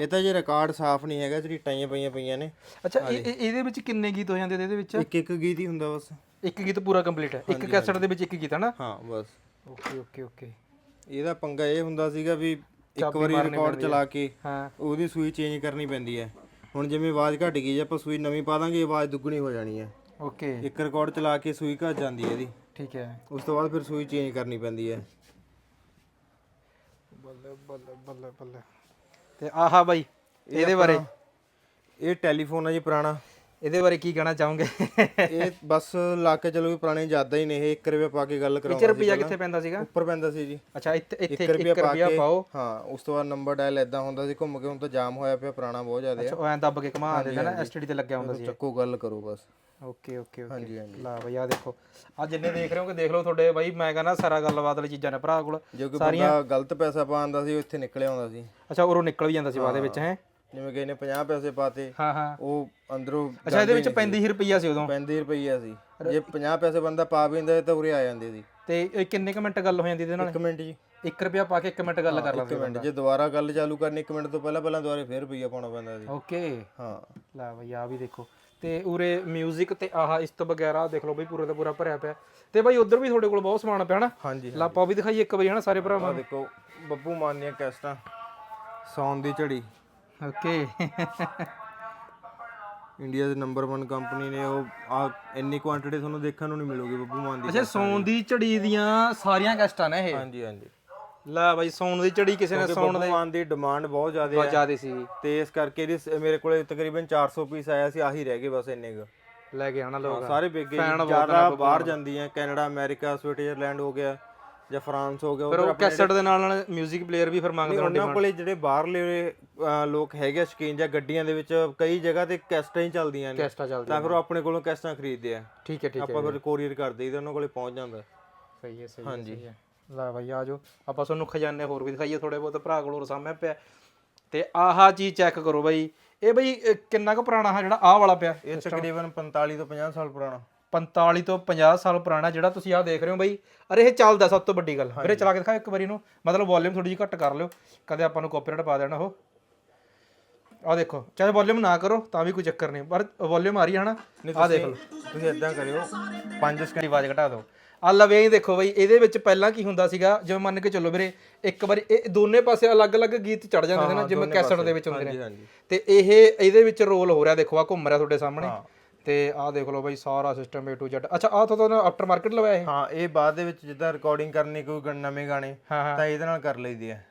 ਇਹ ਤਾਂ ਜੇ ਰਿਕਾਰਡ ਸਾਫ਼ ਨਹੀਂ ਹੈਗਾ ਜਿਹੜੀ ਟਾਈਆਂ ਪਈਆਂ ਪਈਆਂ ਨੇ। ਅੱਛਾ ਇਹ- ਇਹ- ਇਹਦੇ ਵਿੱਚ ਕਿੰਨੇ ਗੀਤ ਹੋ ਜਾਂਦੇ ਨੇ ਇਹਦੇ ਵਿੱਚ? ਇੱਕ ਇੱਕ ਗੀਤ ਹੀ ਹੁੰਦਾ ਬਸ। ਇੱਕ ਗੀਤ ਪੂਰਾ ਕੰਪਲੀਟ ਹੈ। ਇੱਕ ਕੈਸਟ ਦੇ ਵਿੱਚ ਇੱਕ ਗੀਤ ਹੈ ਨਾ? ਹਾਂ ਬਸ। Okay okay okay. ਇਹਦਾ ਪੰਗਾ ਇਹ ਹੁੰਦਾ ਸੀਗਾ ਵੀ ਇੱਕ ਵਾਰੀ ਰਿਕਾਰਡ ਚਲਾ ਕੇ ਹਾਂ। ਉਹਦੀ ਸੂਈ ਚੇਂਜ ਕਰਨੀ ਪੈਂਦੀ ਹੈ ਹੁਣ ਜਿਵੇਂ ਆਵਾਜ਼ ਘਟ ਗਈ ਜੇ ਆਪਾਂ ਸੂਈ ਨਵੀਂ ਪਾ ਦਾਂਗੇ ਆਵਾਜ਼ ਦੁੱਗਣੀ ਹੋ ਜਾਣੀ ਹੈ ਓਕੇ। ਇੱਕ ਰਿਕਾਰਡ ਚਲਾ ਕੇ ਸੂਈ ਘਟ ਜਾਂਦੀ ਹੈ ਇਹਦੀ। ਠੀਕ ਹੈ। ਉਸ ਤੋਂ ਬਾਅਦ ਫਿਰ ਸੂਈ ਚੇਂਜ ਕਰਨੀ ਪੈਂਦੀ ਹੈ ਬੱਲੇ ਬੱਲੇ ਬੱਲੇ ਬੱਲੇ। ਤੇ ਆਹਾ ਬਾਈ ਇਹਦੇ ਬਾਰੇ? ਇਹ ਟੈਲੀਫੋਨ ਹੈ ਜੀ ਪੁਰਾਣਾ। ਇਹਦੇ ਬਾਰੇ ਕੀ ਕਹਿਣਾ ਚਾਹੋਗੇ? ਇਹ ਬਸ ਲਾ ਕੇ ਚਲੋ ਵੀ ਪੁਰਾਣੀ ਯਾਦਾਂ ਹੀ ਨੇ ਇਹ 1 ਰੁਪਏ ਪਾ ਕੇ ਗੱਲ ਕਰਾਉਂਦਾ ਸੀ ਰੁਪਿਆ ਕਿੱਥੇ ਪੈਂਦਾ ਸੀਗਾ? ਉੱਪਰ ਪੈਂਦਾ ਸੀ ਜੀ। ਅੱਛਾ ਇੱਥੇ ਇੱਥੇ 1 ਰੁਪਿਆ 1 ਪਾ ਰੁਪਿਆ ਕੇ ਪਾਓ। ਹਾਂ ਉਸ ਤੋਂ ਬਾਅਦ ਨੰਬਰ ਡਾਇਲ ਐਦਾਂ ਹੁੰਦਾ ਸੀ ਘੁੰਮ ਕੇ ਹੁਣ ਤਾਂ ਜਾਮ ਹੋਇਆ ਪਿਆ ਪੁਰਾਣਾ ਬਹੁਤ ਜ਼ਿਆਦਾ ਅੱਛਾ ਉਹ ਐਂ ਦੱਬ ਕੇ ਘੁਮਾ ਦਿੰਦਾ ਨਾ ਐਸਟੀਡੀ ਤੇ ਲੱਗਿਆ ਹੁੰਦਾ ਸੀ। ਚੱਕੋ ਗੱਲ ਕਰੋ ਬਸ। Okay okay okay. ਹਾਂਜੀ ਹਾਂਜੀ। ਲਾ ਬਈ ਆ ਦੇਖੋ। ਆ ਜਿੰਨੇ ਦੇਖ ਰਹੇ ਹੋ ਕਿ ਦੇਖ ਲਓ ਤੁਹਾਡੇ ਬਾਈ ਮੈਂ ਕਹਿੰਦਾ ਸਾਰਾ ਗੱਲਬਾਤ ਵਾਲੀ ਚੀਜ਼ਾਂ ਨੇ ਭਰਾ ਕੋਲ। ਜੇ ਬੰਦਾ ਗਲਤ ਪੈਸਾ ਪਾਉਂਦਾ ਸੀ ਉਹ ਇੱਥੇ ਨਿਕਲ ਆਉਂਦਾ ਸੀ। ਅੱਛਾ ਉਰੋਂ ਨਿਕਲ ਵੀ ਜਾਂਦਾ ਸੀ ਬਾਅਦ ਦੇ ਵਿੱਚ ਹੈ? ਜਿਵੇਂ ਕਿਸੇ ਨੇ 50 ਪੈਸੇ ਪਾਤੇ ਹਾਂ ਹਾਂ। ਉਹ ਅੰਦਰੋਂ ਅੱਛਾ ਇਹਦੇ ਵਿੱਚ 35 ਰੁਪਈਆ ਸੀ ਉਦੋਂ? 35 ਰੁਪਈਆ ਸੀ। ਜੇ 50 ਪੈਸੇ ਬੰਦਾ ਪਾ ਵੀ ਦਿੰਦਾ ਤਾਂ ਉਰੇ ਆ ਜਾਂਦੇ ਸੀ। ਤੇ ਇਹ ਕਿੰਨੇ ਕੁ ਮਿੰਟ ਗੱਲ ਹੋ ਜਾਂਦੀ ਇਹਦੇ ਨਾਲ? ਇੱਕ ਮਿੰਟ ਜੀ। 1 ਰੁਪਿਆ ਪਾ ਕੇ 1 ਮਿੰਟ ਗੱਲ ਕਰ ਇੱਕ ਲਾਂਗੇ ਮਿੰਟ। ਜੇ ਦੁਬਾਰਾ ਗੱਲ ਚਾਲੂ ਕਰਨੀ 1 ਮਿੰਟ ਤੋਂ ਪਹਿਲਾਂ ਪਹਿਲਾਂ ਦੁਬਾਰੇ ਫੇਰ ਰੁਪਈਆ ਪਾਉਣਾ ਪੈਂਦਾ ਸੀ। ਓਕੇ। ਹਾਂ। ਲੈ ਬਈ ਆ ਵੀ ਦੇਖੋ। ਤੇ ਉਰੇ 뮤직 ਤੇ ਆਹ ਇਸ ਤੋਂ ਵਗੈਰਾ ਦੇਖ ਲਓ ਬਈ ਪੂਰਾ ਦਾ ਪੂਰਾ ਭਰਿਆ ਪਿਆ। ਤੇ ਬਈ ਉਧਰ ਵੀ ਤੁਹਾਡੇ ਕੋਲ ਬਹੁਤ ਸਮਾਨ ਪਿਆ ਹਨਾ? ਹਾਂਜੀ ਲਾਪਾ ਵੀ ਦਿਖਾਈਏ ਇੱਕ ਵਾਰੀ ਹਨਾ ਸਾਰੇ ਭਰਾਵਾਂ ਦੇਖੋ ਬੱਬੂ ਮਾਨ ਦੀਆਂ ਕੈਸਟਾਂ ਸੌਣ ਦੀ ਝੜੀ। ਓਕੇ। ਇੰਡੀਆ ਦੀ ਨੰਬਰ 1 ਕੰਪਨੀ ਨੇ ਉਹ ਆ ਇੰਨੀ ਕੁਆਂਟੀਟੀ ਤੁਹਾਨੂੰ ਦੇਖਣ ਨੂੰ ਨਹੀਂ ਮਿਲੂਗੀ ਬੱਬੂ ਮਾਨ ਦੀ ਅੱਛਾ ਸੌਣ ਦੀ ਝੜੀ ਦੀਆਂ ਸਾਰੀਆਂ ਕੈਸਟਾਂ ਨੇ ਇਹ? ਹਾਂਜੀ ਹਾਂਜੀ। ਲੈ ਬਈ ਸੌਣ ਦੀ ਝੜੀ ਕਿਸੇ ਨੇ ਸੌਣ ਬੱਬੂ ਮਾਨ ਦੀ ਡਿਮਾਂਡ ਬਹੁਤ ਜ਼ਿਆਦਾ ਬਹੁਤ ਹੈ। ਜ਼ਿਆਦੇ ਸੀ। ਤੇ ਇਸ ਕਰਕੇ ਇਹਦੀ ਮੇਰੇ ਕੋਲੇ ਤਕਰੀਬਨ 400 ਪੀਸ ਆਇਆ ਸੀ ਆਹੀ ਰਹਿ ਗਏ ਬਸ ਇੰਨੇ ਕੁ। ਲੈ ਕੇ ਆਣਾ ਲੋਕ। ਸਾਰੇ ਵਿਕ ਗਏ ਜ਼ਿਆਦਾ ਬਾਹਰ ਜਾਂਦੀਆਂ ਕੈਨੇਡਾ ਅਮਰੀਕਾ ਸਵਿਟਜ਼ਰਲੈਂਡ ਹੋ ਗਿਆ। ਜਾਂ ਫਰਾਂਸ ਹੋ ਗਿਆ ਫਿਰ ਉਹ ਕੈਸਟ ਦੇ ਨਾਲ ਨਾਲ 뮤직 ਪਲੇਅਰ ਵੀ ਫਿਰ ਮੰਗਦੇ ਨੇ ਉਹਨਾਂ ਕੋਲੇ ਜਿਹੜੇ ਬਾਹਰਲੇ ਲੋਕ ਹੈਗੇ ਸ਼ੌਕੀਨ ਜਾਂ ਗੱਡੀਆਂ ਦੇ ਵਿੱਚ ਕਈ ਜਗ੍ਹਾ ਤੇ ਕੈਸਟਾਂ ਹੀ ਚੱਲਦੀਆਂ ਨੇ। ਕੈਸਟਾ ਚੱਲਦੀ ਤਾਂ ਫਿਰ ਉਹ ਆਪਣੇ ਕੋਲੋਂ ਕੈਸਟਾਂ ਖਰੀਦਦੇ ਆ। ਠੀਕ ਹੈ ਠੀਕ ਹੈ ਆਪਾਂ ਫਿਰ ਕੋਰੀਅਰ ਕਰ ਦਈਦਾ ਉਹਨਾਂ ਕੋਲੇ ਪਹੁੰਚ ਜਾਂਦਾ। ਸਹੀ ਹੈ ਸਹੀ ਹੈ ਸਹੀ ਹੈ। ਲੈ ਬਈ ਆ ਜਾਓ। ਆਪਾਂ ਤੁਹਾਨੂੰ ਖਜ਼ਾਨੇ ਹੋਰ ਵੀ ਦਿਖਾਈਏ ਥੋੜੇ ਬਹੁਤ ਭਰਾ ਕੋਲ ਹੋਰ ਸਾਹਮਣੇ ਪਿਆ। ਤੇ ਆਹਾ ਚੀਜ਼ ਚੈੱਕ ਕਰੋ ਬਈ। ਇਹ ਬਈ ਕਿੰਨਾ ਕੁ ਪੁਰਾਣਾ ਹੈ ਜਿਹੜਾ ਆਹ ਵਾਲਾ ਪਿਆ? ਇਹ ਤਕਰੀਬਨ 45 ਤੋਂ 50 ਸਾਲ ਪੁਰਾਣਾ। 45 ਤੋਂ 50 ਸਾਲ ਪੁਰਾਣਾ ਜਿਹੜਾ ਤੁਸੀਂ ਆਹ ਦੇਖ ਰਹੇ ਹੋ ਬਈ। ਅਰੇ ਇਹ ਚੱਲਦਾ ਸਭ ਤੋਂ ਵੱਡੀ ਗੱਲ। ਵੀਰੇ ਚਲਾ ਕੇ ਦਿਖਾਓ ਇੱਕ ਵਾਰੀ ਨੂੰ ਮਤਲਬ ਵੋਲਿਊਮ ਥੋੜੀ ਜਿਹੀ ਘੱਟ ਕਰ ਲਿਓ। ਕਦੇ ਆਪਾਂ ਨੂੰ ਕਾਪੀਰਾਈਟ ਪਾ ਦੇਣਾ ਉਹ। ਆਹ ਦੇਖੋ ਚਾਹੇ ਵੋਲਿਊਮ ਨਾ ਕਰੋ ਤਾਂ ਵੀ ਕੋਈ ਚੱਕਰ ਨਹੀਂ। ਪਰ ਵੋਲਿਊਮ ਆ ਰਹੀ ਹੈ ਹਨਾ? ਆਹ ਦੇਖ ਲਓ। ਤੁਸੀਂ ਇਦਾਂ ਕਰਿਓ। 5 ਦੀ ਆਵਾਜ਼ ਘਟਾ ਦਿਓ। ਆ ਲਵੇ ਹੀ ਦੇਖੋ ਬਈ ਇਹਦੇ ਵਿੱਚ ਪਹਿਲਾਂ ਕੀ ਹੁੰਦਾ ਸੀਗਾ? ਜਿਵੇਂ ਮੰਨ ਕੇ ਚੱਲੋ ਵੀਰੇ ਇੱਕ ਵਾਰੀ ਇਹ ਦੋਨੇ ਪਾਸੇ ਅਲੱਗ-ਅਲੱਗ ਗੀਤ ਚੜ ਜਾਂਦੇ ਨੇ ਨਾ ਜਿਵੇਂ ਕੈਸਟ ਦੇ ਵਿੱਚ ਹੁੰਦੇ ਨੇ। ਤੇ ਇਹ ਇਹਦੇ ਵਿੱਚ ਰੋਲ ਹੋ ਰਿਹਾ ਦੇਖੋ ਆ ਘੁੰਮ ਰਿਹਾ ਤੁਹਾਡੇ ਸਾਹਮਣੇ। ਤੇ ਆਹ ਦੇਖ ਲਓ ਬਈ ਸਾਰਾ ਸਿਸਟਮ A to Z ਅੱਛਾ ਆਹ ਤਾਂ ਤੁਹਾਨੂੰ ਆਫਟਰ ਮਾਰਕੀਟ ਲਵਾਇਆ ਇਹ? ਹਾਂ ਇਹ ਬਾਅਦ ਦੇ ਵਿੱਚ ਜਿੱਦਾਂ ਰਿਕਾਰਡਿੰਗ ਕਰਨੀ ਕੋਈ ਗ- ਨਵੇਂ ਗਾਣੇ ਹਾਂ ਹਾਂ। ਤਾਂ ਇਹਦੇ ਨਾਲ ਕਰ ਲਈਦੀ ਹੈ।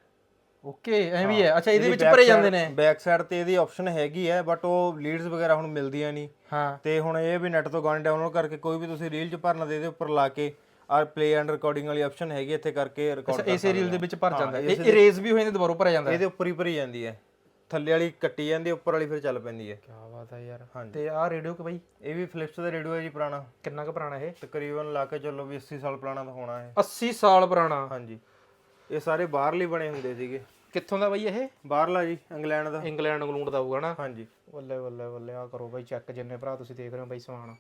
ਓਕੇ ਐ ਵੀ ਹੈ। ਅੱਛਾ ਇਹਦੇ ਵਿੱਚ ਭਰੇ ਜਾਂਦੇ ਨੇ? ਬੈਕ ਸਾਈਡ ਤੇ ਇਹਦੀ ਆਪਸ਼ਨ ਹੈਗੀ ਹੈ ਬਟ ਉਹ ਲੀਡਸ ਵਗੈਰਾ ਹੁਣ ਮਿਲਦੀਆਂ ਨਹੀਂ। ਹਾਂ। ਤੇ ਹੁਣ ਇਹ ਵੀ ਨੈਟ ਤੋਂ ਗਾਣੇ ਡਾਊਨਲੋਡ ਕਰਕੇ ਕੋਈ ਵੀ ਤੁਸੀਂ ਰੀਲ ਚ ਭਰਨਾ ਦੇ ਇਹਦੇ ਉੱਪਰ ਲਾ ਕੇ ਆ ਪਲੇ ਐਂਡ ਰਿਕਾਰਡਿੰਗ ਵਾਲੀ ਆਪਸ਼ਨ ਹੈਗੀ ਇੱਥੇ ਕਰਕੇ ਰਿਕਾਰਡ ਇਸੇ ਰੀਲ ਦੇ ਵਿੱਚ ਭਰ ਜਾਂਦਾ। ਇਹ ਇਰੇਜ਼ ਵੀ ਹੋ ਜਾਂਦੇ ਦੁਬਾਰਾ ਭਰਿਆ ਜਾਂਦਾ ਇਹਦੇ ਉੱਪਰ ਹੀ ਭਰੀ ਜਾਂਦੀ ਹੈ। ਥੱਲੇ ਵਾਲੀ ਕੱਟੀ ਜਾਂਦੀ ਉੱਪਰ ਵਾਲੀ ਫਿਰ ਚੱਲ ਪੈਂਦੀ ਹੈ। ਕੀ ਬਾਤ ਹੈ ਯਾਰ। ਤੇ ਆਹ ਰੇਡੀਓ ਕਿ ਬਈ? ਇਹ ਵੀ ਫਿਲਿਪਸ ਦਾ ਰੇਡੀਓ ਹੈ ਜੀ ਪੁਰਾਣਾ। ਕਿੰਨਾ ਕੁ ਪੁਰਾਣਾ ਇਹ? ਤਕਰੀਬਨ ਲਾ ਕੇ ਚੱਲੋ ਵੀ 80 ਸਾਲ ਪੁਰਾਣਾ ਤਾਂ ਹੋਣਾ ਹੈ 80 ਸਾਲ ਪੁਰਾਣਾ। ਹਾਂਜੀ। ਇਹ ਸਾਰੇ ਬਾਹਰਲੇ ਬਣੇ ਹੁੰਦੇ ਸੀਗੇ। ਕਿੱਥੋਂ ਦਾ ਬਈ ਇਹ? ਬਾਹਰਲਾ ਜੀ ਇੰਗਲੈਂਡ ਦਾ। ਇੰਗਲੈਂਡ ਇੰਗਲੂੰਡ ਦਾ ਹੋਊਗਾ ਨਾ। ਹਾਂਜੀ। ਬੱਲੇ ਬੱਲੇ ਬੱਲੇ ਆ ਕਰੋ ਬਾਈ ਚੈੱਕ ਜਿੰਨੇ ਭਰਾ ਤੁਸੀਂ ਦੇਖ ਰਹੇ ਹੋ ਬਾਈ ਸਮਾਨ।